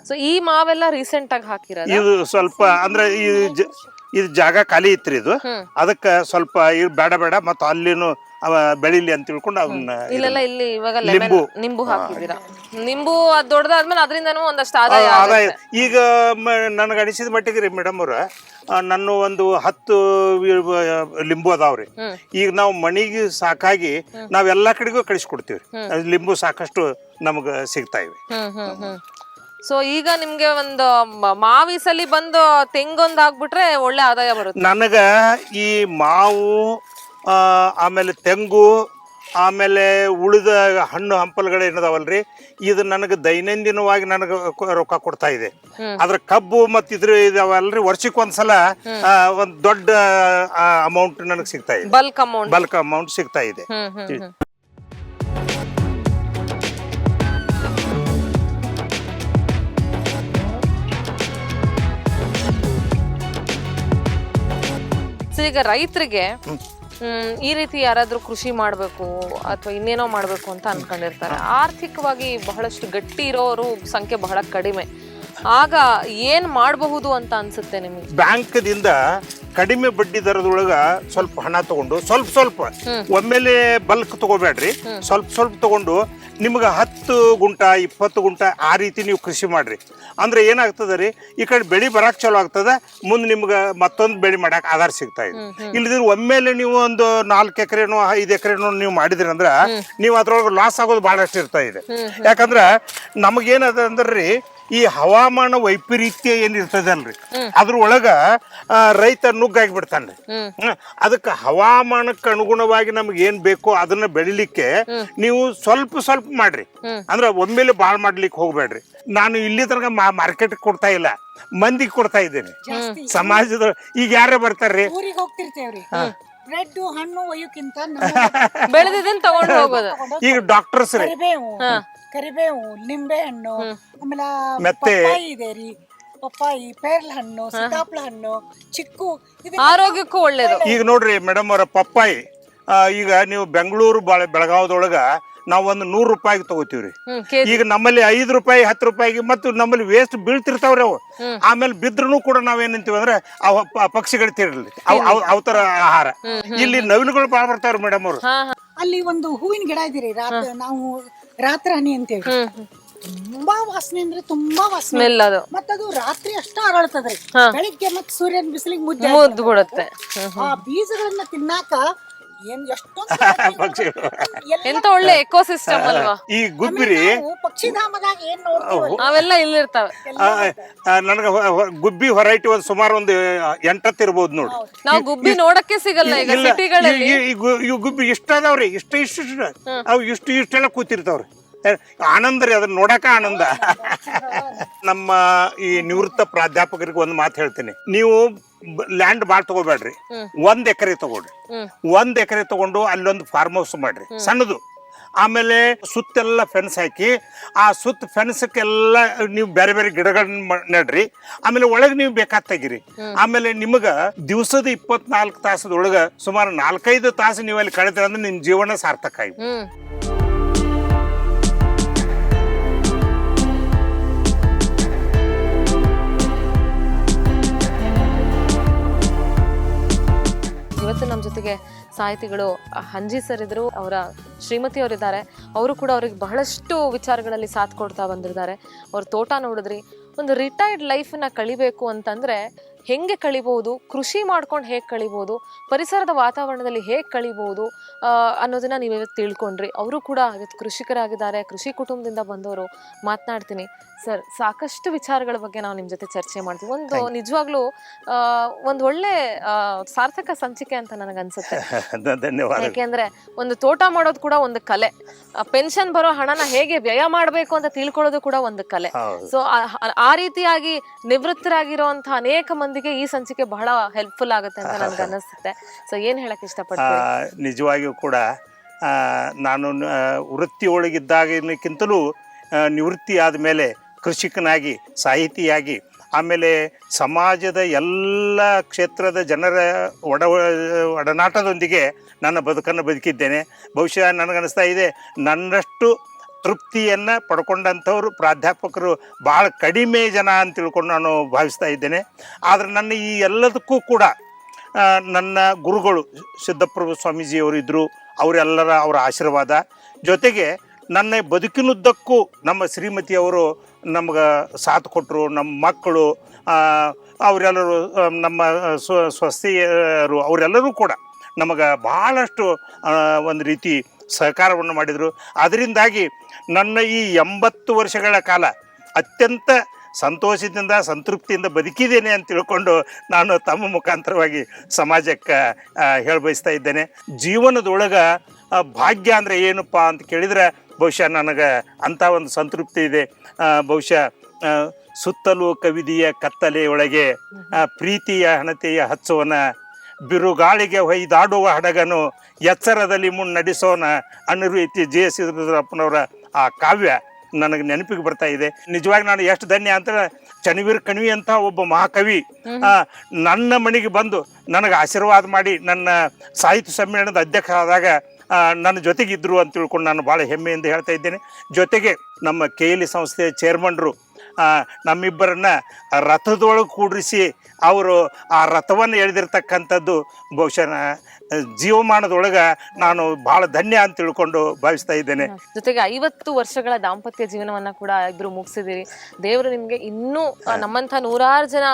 ಸೊ ಈ ಮಾವೆಲ್ಲ ರೀಸೆಂಟ್ ಆಗಿ ಹಾಕಿರೋದು? ಇದು ಸ್ವಲ್ಪ ಅಂದ್ರೆ ಈ ಜ- ಇದು ಜಾಗ ಖಾಲಿ ಇತ್ರಿ ಇದು. ಅದಕ್ಕೆ ಸ್ವಲ್ಪ ಇದು ಬೇಡ ಬೇಡ. ಮತ್ತು ಅಲ್ಲಿನು ಅವ ಬೆಳಿಲಿ ಅಂತ ತಿಳ್ಕೊಂಡು ಅದನ್ನ ಇಲ್ಲೆಲ್ಲ ಇಲ್ಲಿ ಇವಾಗ ನಿಂಬು ನಿಂಬು ಹಾಕಿದ್ದೀರಾ? ನಿಂಬು ಅದ್ ದೊಡ್ಡದಾದ್ಮೇಲೆ ಅದರಿಂದನೂ ಒಂದಷ್ಟು ಆದಾಯ ಆದಾಯ. ಈಗ ನನಗೆ ಅನಿಸಿದ ಮಟ್ಟಿಗೆ ರೀ ಮೇಡಮ್ ಅವ್ರ ನನ್ನ ಒಂದು ಹತ್ತು ಲಿಂಬು ಅದಾವ್ರಿ. ಈಗ ನಾವು ಮಣಿಗೆ ಸಾಕಾಗಿ ನಾವೆಲ್ಲಾ ಕಡೆಗೂ ಕಳಿಸ್ಕೊಡ್ತೀವಿ ಅದು ಲಿಂಬು ಸಾಕಷ್ಟು ನಮಗೆ ಸಿಗ್ತಾ ಇವೆ. ಸೊ ಈಗ ನಿಮ್ಗೆ ಒಂದು ಮಾವಿಸಲಿ ಮಾವಿ ಸಲಿ ಬಂದು ತೆಂಗೊಂದ್ ಹಾಕ್ಬಿಟ್ರೆ ಒಳ್ಳೆ ಆದಾಯ ಬರುತ್ತೆ. ನನಗ ಈ ಮಾವು ಆಮೇಲೆ ತೆಂಗು ಆಮೇಲೆ ಉಳಿದ ಹಣ್ಣು ಹಂಪಲುಗಳು ಏನದಾವಲ್ರಿ? ಇದು ನನಗೆ ದೈನಂದಿನವಾಗಿ ನನಗೆ ರೊಕ್ಕ ಕೊಡ್ತಾ ಇದೆ. ಆದ್ರೆ ಅದ್ರ ಕಬ್ಬು ಮತ್ತು ಇದ್ರ ಇದಾವಲ್ರಿ? ವರ್ಷಕ್ಕೆ ಒಂದ್ಸಲ ಒಂದು ದೊಡ್ಡ ಅಮೌಂಟ್ ನನಗೆ ಸಿಗ್ತಾ ಇದೆ. ಬಲ್ಕ್ ಅಮೌಂಟ್ ಬಲ್ಕ್ ಅಮೌಂಟ್ ಸಿಗ್ತಾ ಇದೆ. ಈಗ ರೈತರಿಗೆ ಈ ರೀತಿ ಯಾರಾದರೂ ಕೃಷಿ ಮಾಡಬೇಕು ಅಥವಾ ಇನ್ನೇನೋ ಮಾಡಬೇಕು ಅಂತ ಅನ್ಕೊಂಡಿರ್ತಾರೆ. ಆರ್ಥಿಕವಾಗಿ ಬಹಳಷ್ಟು ಗಟ್ಟಿ ಇರೋರು ಸಂಖ್ಯೆ ಬಹಳ ಕಡಿಮೆ. ಆಗ ಏನ್ ಮಾಡಬಹುದು ಅಂತ ಅನ್ಸುತ್ತೆ ನಿಮಗೆ? ಬ್ಯಾಂಕ್ದಿಂದ ಕಡಿಮೆ ಬಡ್ಡಿ ದರದೊಳಗ ಸ್ವಲ್ಪ ಹಣ ತಗೊಂಡು ಸ್ವಲ್ಪ ಸ್ವಲ್ಪ ಒಮ್ಮೆಲೆ ಬಲ್ಕ್ ತಗೋಬೇಡ್ರಿ. ಸ್ವಲ್ಪ ಸ್ವಲ್ಪ ತಗೊಂಡು ನಿಮ್ಗೆ ಹತ್ತು ಗುಂಟ ಇಪ್ಪತ್ತು ಗುಂಟ ಆ ರೀತಿ ನೀವು ಕೃಷಿ ಮಾಡ್ರಿ. ಅಂದ್ರೆ ಏನಾಗ್ತದ ರೀ ಈ ಕಡೆ ಬೆಳೆ ಬರಕ್ ಚಲೋ ಆಗ್ತದ ಮುಂದೆ ನಿಮ್ಗೆ ಮತ್ತೊಂದು ಬೆಳೆ ಮಾಡಕ್ ಆಧಾರ ಸಿಗ್ತಾ ಇದೆ. ಇಲ್ಲದಿದ್ರೆ ಒಮ್ಮೆಲೆ ನೀವು ಒಂದು ನಾಲ್ಕು ಎಕರೆನೋ ಐದು ಎಕರೆನೋ ನೀವು ಮಾಡಿದ್ರಿ ಅಂದ್ರ ನೀವು ಅದ್ರೊಳಗೆ ಲಾಸ್ ಆಗೋದು ಬಹಳಷ್ಟು ಇರ್ತಾ ಇದೆ. ಯಾಕಂದ್ರ ನಮಗೇನದ ಅಂದ್ರಿ ಈ ಹವಾಮಾನ ವೈಪರೀತ್ಯ ಏನಿರ್ತದಲ್ರಿ? ಅದ್ರ ಒಳಗ ಆ, ರೈತ ನುಗ್ಗಾಗಿ ಬಿಡ್ತಾನ್ರಿ. ಅದಕ್ಕೆ ಹವಾಮಾನಕ್ಕೆ ಅನುಗುಣವಾಗಿ ನಮ್ಗೆ ಏನ್ ಬೇಕೋ ಅದನ್ನ ಬೆಳಿಲಿಕ್ಕೆ ನೀವು ಸ್ವಲ್ಪ ಸ್ವಲ್ಪ ಮಾಡ್ರಿ. ಅಂದ್ರೆ ಒಮ್ಮೆಲೆ ಬಾಳ್ ಮಾಡ್ಲಿಕ್ಕೆ ಹೋಗ್ಬೇಡ್ರಿ ನಾನು ಇಲ್ಲಿ ತನಕ ಮಾರ್ಕೆಟ್ ಕೊಡ್ತಾ ಇಲ್ಲ. ಮಂದಿಗೆ ಕೊಡ್ತಾ ಇದ್ದೇನೆ. ಸಮಾಜದ ಈಗ ಯಾರೇ ಬರ್ತಾರ್ರಿ? ಬ್ರೆಡ್ ಹಣ್ಣು ಒಯ್ಯೋಕ್ಕಿಂತ ಬೆಳೆದಿದ್ದನ್ ತಗೊಂಡು ಹೋಗೋದು ಈಗ ಡಾಕ್ಟರ್ಸ್ ರೀ. ಕರಿಬೇವು ನಿಂಬೆ ಹಣ್ಣು ಆಮೇಲೆ ಮತ್ತೆ- ಪಪ್ಪಾಯಿ ಇದೆ ರೀ. ಪಪ್ಪಾಯಿ ಪೇರ್ಲ ಹಣ್ಣು ಸೀತಾಪ್ಲ ಹಣ್ಣು ಚಿಕ್ಕು ಆರೋಗ್ಯಕ್ಕೂ ಒಳ್ಳೇದು. ಈಗ ನೋಡ್ರಿ ಮೇಡಮ್ ಅವರ ಪಪ್ಪಾಯಿ ಆ, ಈಗ ನೀವು ಬೆಂಗಳೂರು ಬಾಳ ಬೆಳಗಾವದೊಳಗ ನಾವು ಒಂದು ನೂರು ರೂಪಾಯಿಗೆ ತಗೋತೀವ್ರಿ. ಹ್ಮ್ ಈಗ ನಮ್ಮಲ್ಲಿ ಐದು ರೂಪಾಯಿ ಹತ್ತು ರೂಪಾಯಿಗೆ ಮತ್ತು ನಮ್ಮಲ್ಲಿ ವೇಸ್ಟ್ ಬೀಳ್ತಿರ್ತಾವ್ರಿ ಅವು. ಆಮೇಲೆ ಬಿದ್ರೂ ಕೂಡ ನಾವೇನಂತೀವಿ ಅಂದ್ರೆ ಅವ ಪ- ಪಕ್ಷಿಗಳು ತಿರ್ಲಿ. ಅವ್ ಅವ್- ಅವ್ ತರ ಆಹಾರ. ಇಲ್ಲಿ ನವಿಲುಗಳು ಬಾಳ ಬರ್ತಾವ್ರಿ ಮೇಡಮ್ ಅವ್ರು. ಹಾ ಹಾ. ಅಲ್ಲಿ ಒಂದು ಹೂವಿನ ಗಿಡ ಇದೀರಿ ರಾತ್ರಿ ನಾವು ರಾತ್ರಿ ಅಂತ ಅಂತೇವಿ ಹ್ಮ್. ಹ್ಮ್. ತುಂಬಾ ವಾಸನೆ ಅಂದ್ರೆ ತುಂಬಾ ವಾಸನೆ. ಸ್ಮೆಲ್ ಅದು. ಮತ್ತದು ರಾತ್ರಿ ಅಷ್ಟ ಅರಳ್ತದ್ರಿ. ಬೆಳಿಗ್ಗೆ ಮತ್ ಸೂರ್ಯನ ಬಿಸಿಲಿಗೆ ಮುದ್ದೆ ಮುದ್ದು ಬಿಡುತ್ತೆ. ಆ ಬೀಜಗಳನ್ನ ತಿನ್ನಾಕ ಏನ್ ಎಷ್ಟೊಂದು ಪಕ್ಷಿಗಳು. ಎಂತ ಒಳ್ಳೆ ಎಕೋಸಿಸ್ಟಮ್ ಅಲ್ವಾ? ಈ ಗುಬ್ಬಿರಿ ನಾವು ಪಕ್ಷಿಧಾಮದಾಗ ಏನ್ ನೋಡ್ತೀವಲ್ಲ? ಅವೆಲ್ಲ ಇಲ್ಲಿರ್ತಾವೆ. ನನಗೆ ಗುಬ್ಬಿ ಹೊರೈಟಿ ಒಂದು ಸುಮಾರು ಒಂದು ಎಂಟತ್ತು ಇರ್ಬೋದು ನೋಡಿ ನಾವು ಗುಬ್ಬಿ ನೋಡಕ್ಕೆ ಸಿಗಲ್ಲ ಈಗ ಇಲ್ಲ, ಸಿಟಿಗಳಲ್ಲಿ. ಈ- ಈ ಗು- ಈ ಗುಬ್ಬಿ ಇಷ್ಟ ಅದಾವ್ರಿ ಇಷ್ಟ ಇಷ್ಟ. ಇಷ್ಟ ಅವು ಇಷ್ಟು ಇಷ್ಟೆಲ್ಲ ಕೂತಿರ್ತಾವ್ರಿ. ಆನಂದ ರೀ ಅದನ್ನ ನೋಡಕ ಆನಂದ. ನಮ್ಮ ಈ ನಿವೃತ್ತ ಪ್ರಾಧ್ಯಾಪಕರಿಗೆ ಒಂದು ಮಾತು ಹೇಳ್ತೀನಿ. ನೀವು ಲ್ಯಾಂಡ್ ಬಾಳ್ ತಗೋಬೇಡ್ರಿ. ಒಂದ್ ಎಕರೆ ತಗೊಳ್ರಿ. ಒಂದ್ ಎಕರೆ ತಗೊಂಡು ಅಲ್ಲೊಂದು ಫಾರ್ಮ್ ಹೌಸ್ ಮಾಡ್ರಿ. ಸಣ್ಣದು. ಆಮೇಲೆ ಸುತ್ತೆಲ್ಲ ಫೆನ್ಸ್ ಹಾಕಿ ಆ ಸುತ್ತ ಫೆನ್ಸ್ಗೆಲ್ಲ ನೀವು ಬೇರೆ ಬೇರೆ ಗಿಡಗಳನ್ನ ನೆಡ್ರಿ. ಆಮೇಲೆ ಒಳಗೆ ನೀವು ಬೇಕಾದ ತೆಗಿರಿ ಆಮೇಲೆ ನಿಮಗ ದಿವಸದ ಇಪ್ಪತ್ನಾಲ್ಕು ತಾಸದೊಳಗ ಸುಮಾರು ನಾಲ್ಕೈದು ತಾಸು ನೀವು ಅಲ್ಲಿ ಕಳೆದ್ರೆ ಅಂದ್ರೆ ನಿಮ್ ಜೀವನ ಸಾರ್ಥಕ ಆಗಿ ಇವತ್ತು ನಮ್ಮ ಜೊತೆಗೆ ಸಾಹಿತಿಗಳು ಹಂಜಿ ಸರ್ ಇದ್ರು, ಅವರ ಶ್ರೀಮತಿ ಅವರಿದ್ದಾರೆ ಅವರು ಕೂಡ ಅವ್ರಿಗೆ ಬಹಳಷ್ಟು ವಿಚಾರಗಳಲ್ಲಿ ಸಾಥ್ ಕೊಡ್ತಾ ಬಂದಿದ್ದಾರೆ. ಅವ್ರ ತೋಟ ನೋಡಿದ್ರಿ, ಒಂದು ರಿಟೈರ್ಡ್ ಲೈಫನ್ನ ಕಳಿಬೇಕು ಅಂತಂದ್ರೆ ಹೆಂಗೆ ಕಳಿಬಹುದು ಕೃಷಿ ಮಾಡ್ಕೊಂಡು ಹೇಗೆ ಕಳಿಬಹುದು ಪರಿಸರದ ವಾತಾವರಣದಲ್ಲಿ ಹೇಗೆ ಕಳಿಬಹುದು ಅನ್ನೋದನ್ನ ನೀವು ಇವತ್ತು ತಿಳ್ಕೊಂಡ್ರಿ. ಅವರು ಕೂಡ ಇವತ್ತು ಕೃಷಿಕರಾಗಿದ್ದಾರೆ ಕೃಷಿ ಕುಟುಂಬದಿಂದ ಬಂದವರು. ಮಾತನಾಡ್ತೀನಿ. ಸರ್ ಸಾಕಷ್ಟು ವಿಚಾರಗಳ ಬಗ್ಗೆ ನಾವು ನಿಮ್ಮ ಜೊತೆ ಚರ್ಚೆ ಮಾಡ್ತೀವಿ. ಒಂದು ನಿಜವಾಗ್ಲೂ ಒಂದು ಒಳ್ಳೆ ಸಾರ್ಥಕ ಸಂಚಿಕೆ ಅಂತ ನನಗನ್ಸುತ್ತೆ. ಯಾಕೆಂದ್ರೆ ಒಂದು ತೋಟ ಮಾಡೋದು ಕೂಡ ಒಂದು ಕಲೆ. ಪೆನ್ಷನ್ ಬರೋ ಹಣನ ಹೇಗೆ ವ್ಯಯ ಮಾಡಬೇಕು ಅಂತ ತಿಳ್ಕೊಳ್ಳೋದು ಕೂಡ ಒಂದು ಕಲೆ. ಸೊ ಆ ರೀತಿಯಾಗಿ ನಿವೃತ್ತರಾಗಿರುವಂತಹ ಅನೇಕ ಮಂದಿಗೆ ಈ ಸಂಚಿಕೆ ಬಹಳ ಹೆಲ್ಪ್ಫುಲ್ ಆಗುತ್ತೆ ಅಂತ ನನ್ಗೆ ಅನಿಸುತ್ತೆ ಸೊ ಏನು ಹೇಳಕ್ಕೆ ಇಷ್ಟಪಡ್ತೀನಿ ನಿಜವಾಗಿಯೂ ಕೂಡ ನಾನು ವೃತ್ತಿ ವೃತ್ತಿಯೊಳಗಿದ್ದಾಗಿನಕ್ಕಿಂತಲೂ ಆ, ನಿವೃತ್ತಿ ಆದಮೇಲೆ ಕೃಷಿಕನಾಗಿ ಸಾಹಿತಿಯಾಗಿ ಆಮೇಲೆ ಸಮಾಜದ ಎಲ್ಲ ಕ್ಷೇತ್ರದ ಜನರ ಒಡ ಒಡನಾಟದೊಂದಿಗೆ ನನ್ನ ಬದುಕನ್ನು ಬದುಕಿದ್ದೇನೆ. ಬಹುಶಃ ನನಗನ್ನಿಸ್ತಾ ಇದೆ ನನ್ನಷ್ಟು ತೃಪ್ತಿಯನ್ನು ಪಡ್ಕೊಂಡಂಥವ್ರು ಪ್ರಾಧ್ಯಾಪಕರು ಭಾಳ ಕಡಿಮೆ ಜನ ಅಂತ ತಿಳ್ಕೊಂಡು ನಾನು ಭಾವಿಸ್ತಾ ಇದ್ದೇನೆ. ಆದರೆ ನನ್ನ ಈ ಎಲ್ಲದಕ್ಕೂ ಕೂಡ ನನ್ನ ಗುರುಗಳು ಸಿದ್ದಪ್ರಭು ಸ್ವಾಮೀಜಿಯವರು ಇದ್ದರು ಅವರೆಲ್ಲರ ಅವರ ಆಶೀರ್ವಾದ. ಜೊತೆಗೆ ನನ್ನ ಬದುಕಿನುದ್ದಕ್ಕೂ ನಮ್ಮ ಶ್ರೀಮತಿಯವರು ನಮ್ಗೆ ಸಾಥ್ ಕೊಟ್ಟರು ನಮ್ಮ ಮಕ್ಕಳು ಅವರೆಲ್ಲರೂ ನಮ್ಮ ಸ್ವಸ್ತಿಯರು ಅವರೆಲ್ಲರೂ ಕೂಡ ನಮಗೆ ಭಾಳಷ್ಟು ಒಂದು ರೀತಿ ಸಹಕಾರವನ್ನು ಮಾಡಿದರು. ಅದರಿಂದಾಗಿ ನನ್ನ ಈ ಎಂಬತ್ತು ವರ್ಷಗಳ ಕಾಲ ಅತ್ಯಂತ ಸಂತೋಷದಿಂದ, ಸಂತೃಪ್ತಿಯಿಂದ ಬದುಕಿದ್ದೇನೆ ಅಂತ ತಿಳ್ಕೊಂಡು ನಾನು ತಮ್ಮ ಮುಖಾಂತರವಾಗಿ ಸಮಾಜಕ್ಕೆ ಹೇಳಬಯಸ್ತಾ ಇದ್ದೇನೆ. ಜೀವನದೊಳಗೆ ಭಾಗ್ಯ ಅಂದರೆ ಏನಪ್ಪ ಅಂತ ಕೇಳಿದರೆ ಬಹುಶಃ ನನಗೆ ಅಂಥ ಒಂದು ಸಂತೃಪ್ತಿ ಇದೆ. ಬಹುಶಃ ಸುತ್ತಲೂ ಕವಿದಿಯ ಕತ್ತಲೆಯೊಳಗೆ ಪ್ರೀತಿಯ ಹಣತೆಯ ಹಚ್ಚುವನ ಬಿರುಗಾಳಿಗೆ ಹೊಯ್ದಾಡುವ ಹಡಗನು ಎಚ್ಚರದಲ್ಲಿ ಮುನ್ನಡೆಸೋಣ ಅನ್ನೋ ರೀತಿ ಜೆ ಎಸ್ ಸಿದ್ದರಪ್ಪನವರ ಆ ಕಾವ್ಯ ನನಗೆ ನೆನಪಿಗೆ ಬರ್ತಾ ಇದೆ. ನಿಜವಾಗಿ ನಾನು ಎಷ್ಟು ಧನ್ಯ ಅಂತ ಚಣವೀರ್ ಕಣಿವಿ ಅಂತ ಒಬ್ಬ ಮಹಾಕವಿ ನನ್ನ ಮನೆಗೆ ಬಂದು ನನಗೆ ಆಶೀರ್ವಾದ ಮಾಡಿ ನನ್ನ ಸಾಹಿತ್ಯ ಸಮ್ಮೇಳನದ ಅಧ್ಯಕ್ಷ ಆದಾಗ ಆ, ನನ್ನ ಜೊತೆಗಿದ್ದರು ಅಂತ ತಿಳ್ಕೊಂಡು ನಾನು ಭಾಳ ಹೆಮ್ಮೆಯಿಂದ ಹೇಳ್ತಾ ಇದ್ದೇನೆ. ಜೊತೆಗೆ ನಮ್ಮ ಕೆ ಎಲ್ ಸಂಸ್ಥೆಯ ಚೇರ್ಮನ್ರು ನಮ್ಮಿಬ್ಬರನ್ನ ರಥದೊಳಗೆ ಕೂಡಿಸಿ ಅವರು ಆ ರಥವನ್ನು ಎಳೆದಿರ್ತಕ್ಕಂಥದ್ದು ಬಹುಶಃ ಜೀವಮಾನದೊಳಗೆ ನಾನು ಬಹಳ ಧನ್ಯ ಅಂತ ತಿಳ್ಕೊಂಡು ಭಾವಿಸ್ತಾ ಇದ್ದೇನೆ. ಜೊತೆಗೆ ಐವತ್ತು ವರ್ಷಗಳ ದಾಂಪತ್ಯ ಜೀವನವನ್ನ ಕೂಡ ಇಬ್ರು ಮುಗಿಸಿದಿರಿ ದೇವರು ನಿಮ್ಗೆ ಇನ್ನೂ ನಮ್ಮಂತ ನಮ್ಮಂಥ ನೂರಾರು ಜನ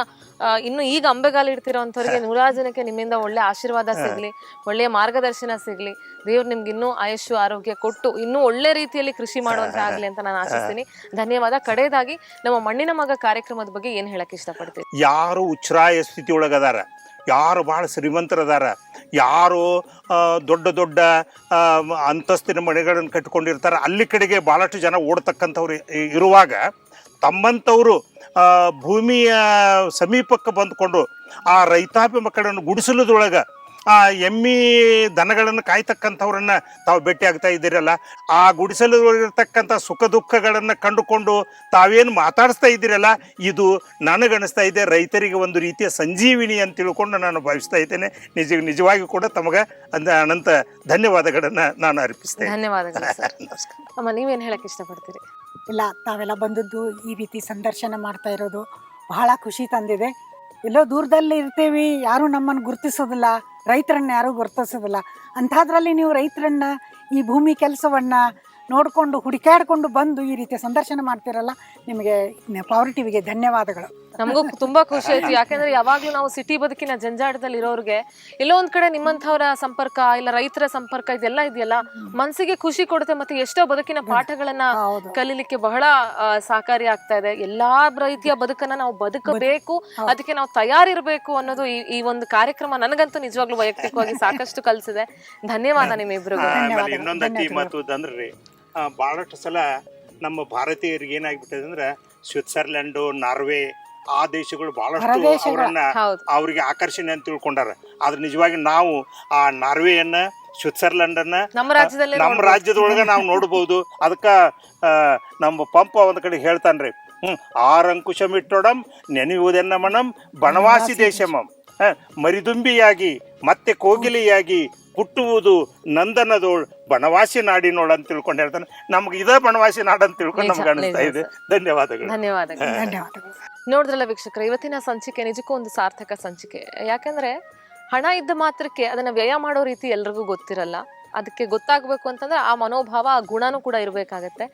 ಇನ್ನು ಈಗ ಅಂಬೆಗಾಲು ಇಡ್ತಿರೋಂಥವ್ರಿಗೆ ನೂರಾರು ಜನಕ್ಕೆ ನಿಮ್ಮಿಂದ ಒಳ್ಳೆ ಆಶೀರ್ವಾದ ಸಿಗ್ಲಿ ಒಳ್ಳೆಯ ಮಾರ್ಗದರ್ಶನ ಸಿಗ್ಲಿ. ದೇವ್ರು ನಿಮ್ಗೆ ಇನ್ನೂ ಆಯುಷು ಆರೋಗ್ಯ ಕೊಟ್ಟು ಇನ್ನೂ ಒಳ್ಳೆ ರೀತಿಯಲ್ಲಿ ಕೃಷಿ ಮಾಡುವಂತ ಆಗ್ಲಿ ಅಂತ ನಾನು ಆಶಿಸ್ತೀನಿ. ಧನ್ಯವಾದ. ಕಡೆಯದಾಗಿ ನಮ್ಮ ಮಣ್ಣಿನ ಮಗ ಕಾರ್ಯಕ್ರಮದ ಬಗ್ಗೆ ಏನ್ ಹೇಳಕ್ ಇಷ್ಟಪಡ್ತೀವಿ ಯಾರು ಉಚ್ಛ್ರಾಯ ಸ್ಥಿತಿ ಒಳಗದಾರ ಯಾರು ಭಾಳ ಶ್ರೀಮಂತರದಾರ ಯಾರು ದೊಡ್ಡ ದೊಡ್ಡ ಅಂತಸ್ತಿನ ಮನೆಗಳನ್ನು ಕಟ್ಕೊಂಡಿರ್ತಾರೆ ಅಲ್ಲಿ ಕಡೆಗೆ ಭಾಳಷ್ಟು ಜನ ಓಡ್ತಕ್ಕಂಥವ್ರು ಇರುವಾಗ ತಮ್ಮಂಥವರು ಭೂಮಿಯ ಸಮೀಪಕ್ಕೆ ಬಂದುಕೊಂಡು ಆ ರೈತಾಪಿ ಮಕ್ಕಳನ್ನು ಗುಡಿಸಲದೊಳಗೆ ಆ ಎಮ್ಮಿ ದನಗಳನ್ನು ಕಾಯ್ತಕ್ಕಂಥವ್ರನ್ನ ತಾವು ಭೇಟಿ ಆಗ್ತಾ ಇದ್ದೀರಲ್ಲ ಆ ಗುಡಿಸಲುಗಳಿರ್ತಕ್ಕಂಥ ಸುಖ ದುಃಖಗಳನ್ನು ಕಂಡುಕೊಂಡು ತಾವೇನು ಮಾತಾಡಿಸ್ತಾ ಇದ್ದೀರಲ್ಲ ಇದು ನನಗನ್ನಿಸ್ತಾ ಇದೆ ರೈತರಿಗೆ ಒಂದು ರೀತಿಯ ಸಂಜೀವಿನಿ ಅಂತ ತಿಳ್ಕೊಂಡು ನಾನು ಭಾವಿಸ್ತಾ ಇದ್ದೇನೆ. ನಿಜ ನಿಜವಾಗಿ ಕೂಡ ತಮಗೆ ಅಂದ ಅನಂತ ಧನ್ಯವಾದಗಳನ್ನು ನಾನು ಅರ್ಪಿಸ್ತೇನೆ. ಧನ್ಯವಾದಗಳು ನಮಸ್ಕಾರ. ಅಮ್ಮ ನೀವೇನು ಹೇಳಕ್ಕೆ ಇಷ್ಟಪಡ್ತೀರಿ? ಇಲ್ಲ, ತಾವೆಲ್ಲ ಬಂದದ್ದು ಈ ರೀತಿ ಸಂದರ್ಶನ ಮಾಡ್ತಾ ಇರೋದು ಬಹಳ ಖುಷಿ ತಂದಿದೆ. ಎಲ್ಲೋ ದೂರದಲ್ಲಿ ಇರ್ತೀವಿ, ಯಾರು ನಮ್ಮನ್ನು ಗುರುತಿಸೋದಿಲ್ಲ, ರೈತರನ್ನ ಯಾರೂ ಗುರುತಿಸೋದಿಲ್ಲ. ಅಂಥದ್ರಲ್ಲಿ ನೀವು ರೈತರನ್ನ, ಈ ಭೂಮಿ ಕೆಲಸವನ್ನ ನೋಡಿಕೊಂಡು ಹುಡುಕಾಡ್ಕೊಂಡು ಬಂದು ಈ ರೀತಿ ಸಂದರ್ಶನ ಮಾಡ್ತಿರಲ್ಲ, ನಿಮಗೆ ಪವರ್ ಟಿವಿಗೆ ಧನ್ಯವಾದಗಳು. ನಮಗೂ ತುಂಬಾ ಖುಷಿ ಆಯ್ತು. ಯಾಕಂದ್ರೆ ಯಾವಾಗ್ಲೂ ನಾವು ಸಿಟಿ ಬದುಕಿನ ಜಂಜಾಟದಲ್ಲಿ ಇರೋರಿಗೆ ಎಲ್ಲೋ ಒಂದ್ ಕಡೆ ನಿಮ್ಮಂಥವ್ರ ಸಂಪರ್ಕ ಇಲ್ಲ ರೈತರ ಸಂಪರ್ಕ ಇದೆಲ್ಲ ಇದೆಯಲ್ಲ ಮನ್ಸಿಗೆ ಖುಷಿ ಕೊಡುತ್ತೆ ಮತ್ತೆ ಎಷ್ಟೋ ಬದುಕಿನ ಪಾಠಗಳನ್ನ ಕಲೀಲಿಕ್ಕೆ ಬಹಳ ಆ, ಸಹಕಾರಿ ಆಗ್ತಾ ಇದೆ. ಎಲ್ಲಾ ರೀತಿಯ ಬದುಕನ್ನ ನಾವು ಬದುಕಬೇಕು ಅದಕ್ಕೆ ನಾವು ತಯಾರಿರ್ಬೇಕು ಅನ್ನೋದು ಈ ಈ ಒಂದು ಕಾರ್ಯಕ್ರಮ ನನಗಂತೂ ನಿಜವಾಗ್ಲೂ ವೈಯಕ್ತಿಕವಾಗಿ ಸಾಕಷ್ಟು ಕಲಿಸಿದೆ. ಧನ್ಯವಾದ ನಿಮ್ಮಿಬ್ರಿಗೂ. ಆಮೇಲೆ ಇನ್ನೊಂದು ಅತಿ ಮಹತ್ವದ ಅಂದ್ರೆ ರೀ ಆ, ಭಾಳಷ್ಟು ಸಲ ನಮ್ಮ ಭಾರತೀಯರಿಗೆ ಏನಾಗ್ಬಿಟ್ಟಿದೆ ಅಂದ್ರೆ ಸ್ವಿಟ್ಜರ್ಲೆಂಡು ನಾರ್ವೆ ಆ ದೇಶಗಳು ಬಹಳಷ್ಟು ಹೊರದೇಶಗಳ- ಅವರನ್ನ ಹೌದು. ಅವರಿಗೆ ಆಕರ್ಷಣೆ ಅಂತ ತಿಳ್ಕೊಂಡಾರ. ಆದ್ರೆ ನಿಜವಾಗಿ ನಾವು ಆ ನಾರ್ವೆಯನ್ನ ಸ್ವಿಟ್ಜರ್ಲೆಂಡನ್ನ ನಮ್ಮ ರಾಜ್ಯದಲ್ಲೇ ನಮ್ಮ ನೋಡ್ಬೋದು. ರಾಜ್ಯದೊಳಗೆ ನಾವು ನೋಡಬಹುದು ಅದಕ್ಕ ಆ, ನಮ್ಮ ಪಂಪ ಒಂದ್ ಕಡೆ ಹೇಳ್ತಾನ್ರಿ. ಹ್ಮ್ ಆರಂಕುಶಮಿಟ್ಟೊಡಂ ನೆನೆಯುವುದೆನ್ನ ಮನಂ ಬನವಾಸಿ ದೇಶಮಂ. ಮರಿದುಂಬಿಯಾಗಿ ಮತ್ತೆ ಕೋಗಿಲಿಯಾಗಿ ಹುಟ್ಟುವುದು ನಂದನದೋಳ್ ಬನವಾಸಿ ನಾಡಿನೋಳ್ ಅಂತ ತಿಳ್ಕೊಂಡು ಹೇಳ್ತಾನೆ. ನಮ್ಗೆ ಇದೇ ಬನವಾಸಿ ನಾಡ್ ಅಂತ ತಿಳ್ಕೊಂಡು ನಮ್ಗೆ ಅನಿಸ್ತಾ ಇದೆ. ಧನ್ಯವಾದಗಳು. ಧನ್ಯವಾದಗಳು. ಧನ್ಯವಾದಗಳು. ನೋಡಿದ್ರಲ್ಲ ವೀಕ್ಷಕರು ಇವತ್ತಿನ ಸಂಚಿಕೆ ನಿಜಕ್ಕೂ ಒಂದು ಸಾರ್ಥಕ ಸಂಚಿಕೆ. ಯಾಕಂದ್ರೆ ಹಣ ಇದ್ದ ಮಾತ್ರಕ್ಕೆ ಅದನ್ನ ವ್ಯಯ ಮಾಡೋ ರೀತಿ ಎಲ್ರಿಗೂ ಗೊತ್ತಿರಲ್ಲ. ಅದಕ್ಕೆ ಗೊತ್ತಾಗಬೇಕು ಅಂತಂದ್ರೆ ಆ ಮನೋಭಾವ, ಆ ಗುಣನೂ ಕೂಡ ಇರಬೇಕಾಗತ್ತೆ.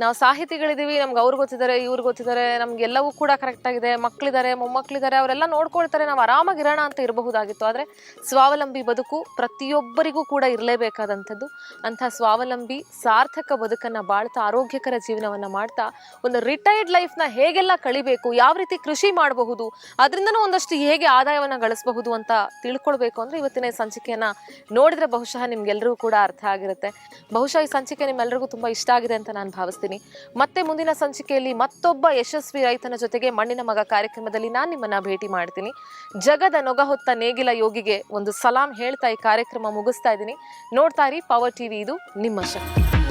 ನಾವು ಸಾಹಿತಿಗಳಿದ್ದೀವಿ, ನಮ್ಗೆ ಅವ್ರು ಗೊತ್ತಿದ್ದಾರೆ, ಇವ್ರು ಗೊತ್ತಿದ್ದಾರೆ, ನಮ್ಗೆ ಎಲ್ಲವೂ ಕೂಡ ಕರೆಕ್ಟ್ ಆಗಿದೆ. ಮಕ್ಕಳಿದ್ದಾರೆ ಮೊಮ್ಮಕ್ಕಳಿದ್ದಾರೆ ಅವರೆಲ್ಲ ನೋಡ್ಕೊಳ್ತಾರೆ, ನಾವು ಆರಾಮಾಗಿರೋಣ ಅಂತ ಇರಬಹುದಾಗಿತ್ತು. ಆದರೆ ಸ್ವಾವಲಂಬಿ ಬದುಕು ಪ್ರತಿಯೊಬ್ಬರಿಗೂ ಕೂಡ ಇರಲೇಬೇಕಾದಂಥದ್ದು. ಅಂಥ ಸ್ವಾವಲಂಬಿ ಸಾರ್ಥಕ ಬದುಕನ್ನು ಬಾಳ್ತಾ, ಆರೋಗ್ಯಕರ ಜೀವನವನ್ನು ಮಾಡ್ತಾ, ಒಂದು ರಿಟೈರ್ಡ್ ಲೈಫ್ನ ಹೇಗೆಲ್ಲ ಕಳಿಬೇಕು, ಯಾವ ರೀತಿ ಕೃಷಿ ಮಾಡಬಹುದು, ಅದರಿಂದನೂ ಒಂದಷ್ಟು ಹೇಗೆ ಆದಾಯವನ್ನು ಗಳಿಸಬಹುದು ಅಂತ ತಿಳ್ಕೊಳ್ಬೇಕು. ಅಂದರೆ ಇವತ್ತಿನ ಸಂಚಿಕೆಯನ್ನು ನೋಡಿದರೆ ಬಹುಶಃ ನಿಮ್ಗೆಲ್ರಿಗೂ ಕೂಡ ಅರ್ಥ ಆಗಿರುತ್ತೆ. ಬಹುಶಃ ಈ ಸಂಚಿಕೆ ನಿಮ್ಮೆಲ್ಲರಿಗೂ ತುಂಬಾ ಇಷ್ಟ ಆಗಿದೆ ಅಂತ ನಾನು ಭಾವಿಸ್ತೀನಿ. ಮತ್ತೆ ಮುಂದಿನ ಸಂಚಿಕೆಯಲ್ಲಿ ಮತ್ತೊಬ್ಬ ಯಶಸ್ವಿ ರೈತನ ಜೊತೆಗೆ ಮಣ್ಣಿನ ಮಗ ಕಾರ್ಯಕ್ರಮದಲ್ಲಿ ನಾನು ನಿಮ್ಮನ್ನ ಭೇಟಿ ಮಾಡ್ತೀನಿ. ಜಗದ ನೊಗ ಹೊತ್ತ ನೇಗಿಲ ಯೋಗಿಗೆ ಒಂದು ಸಲಾಂ ಹೇಳ್ತಾ ಈ ಕಾರ್ಯಕ್ರಮ ಮುಗಿಸ್ತಾ ಇದ್ದೀನಿ. ನೋಡ್ತಾ ಇರಿ ಪವರ್ ಟಿವಿ ಇದು ನಿಮ್ಮ ಶಕ್ತಿ.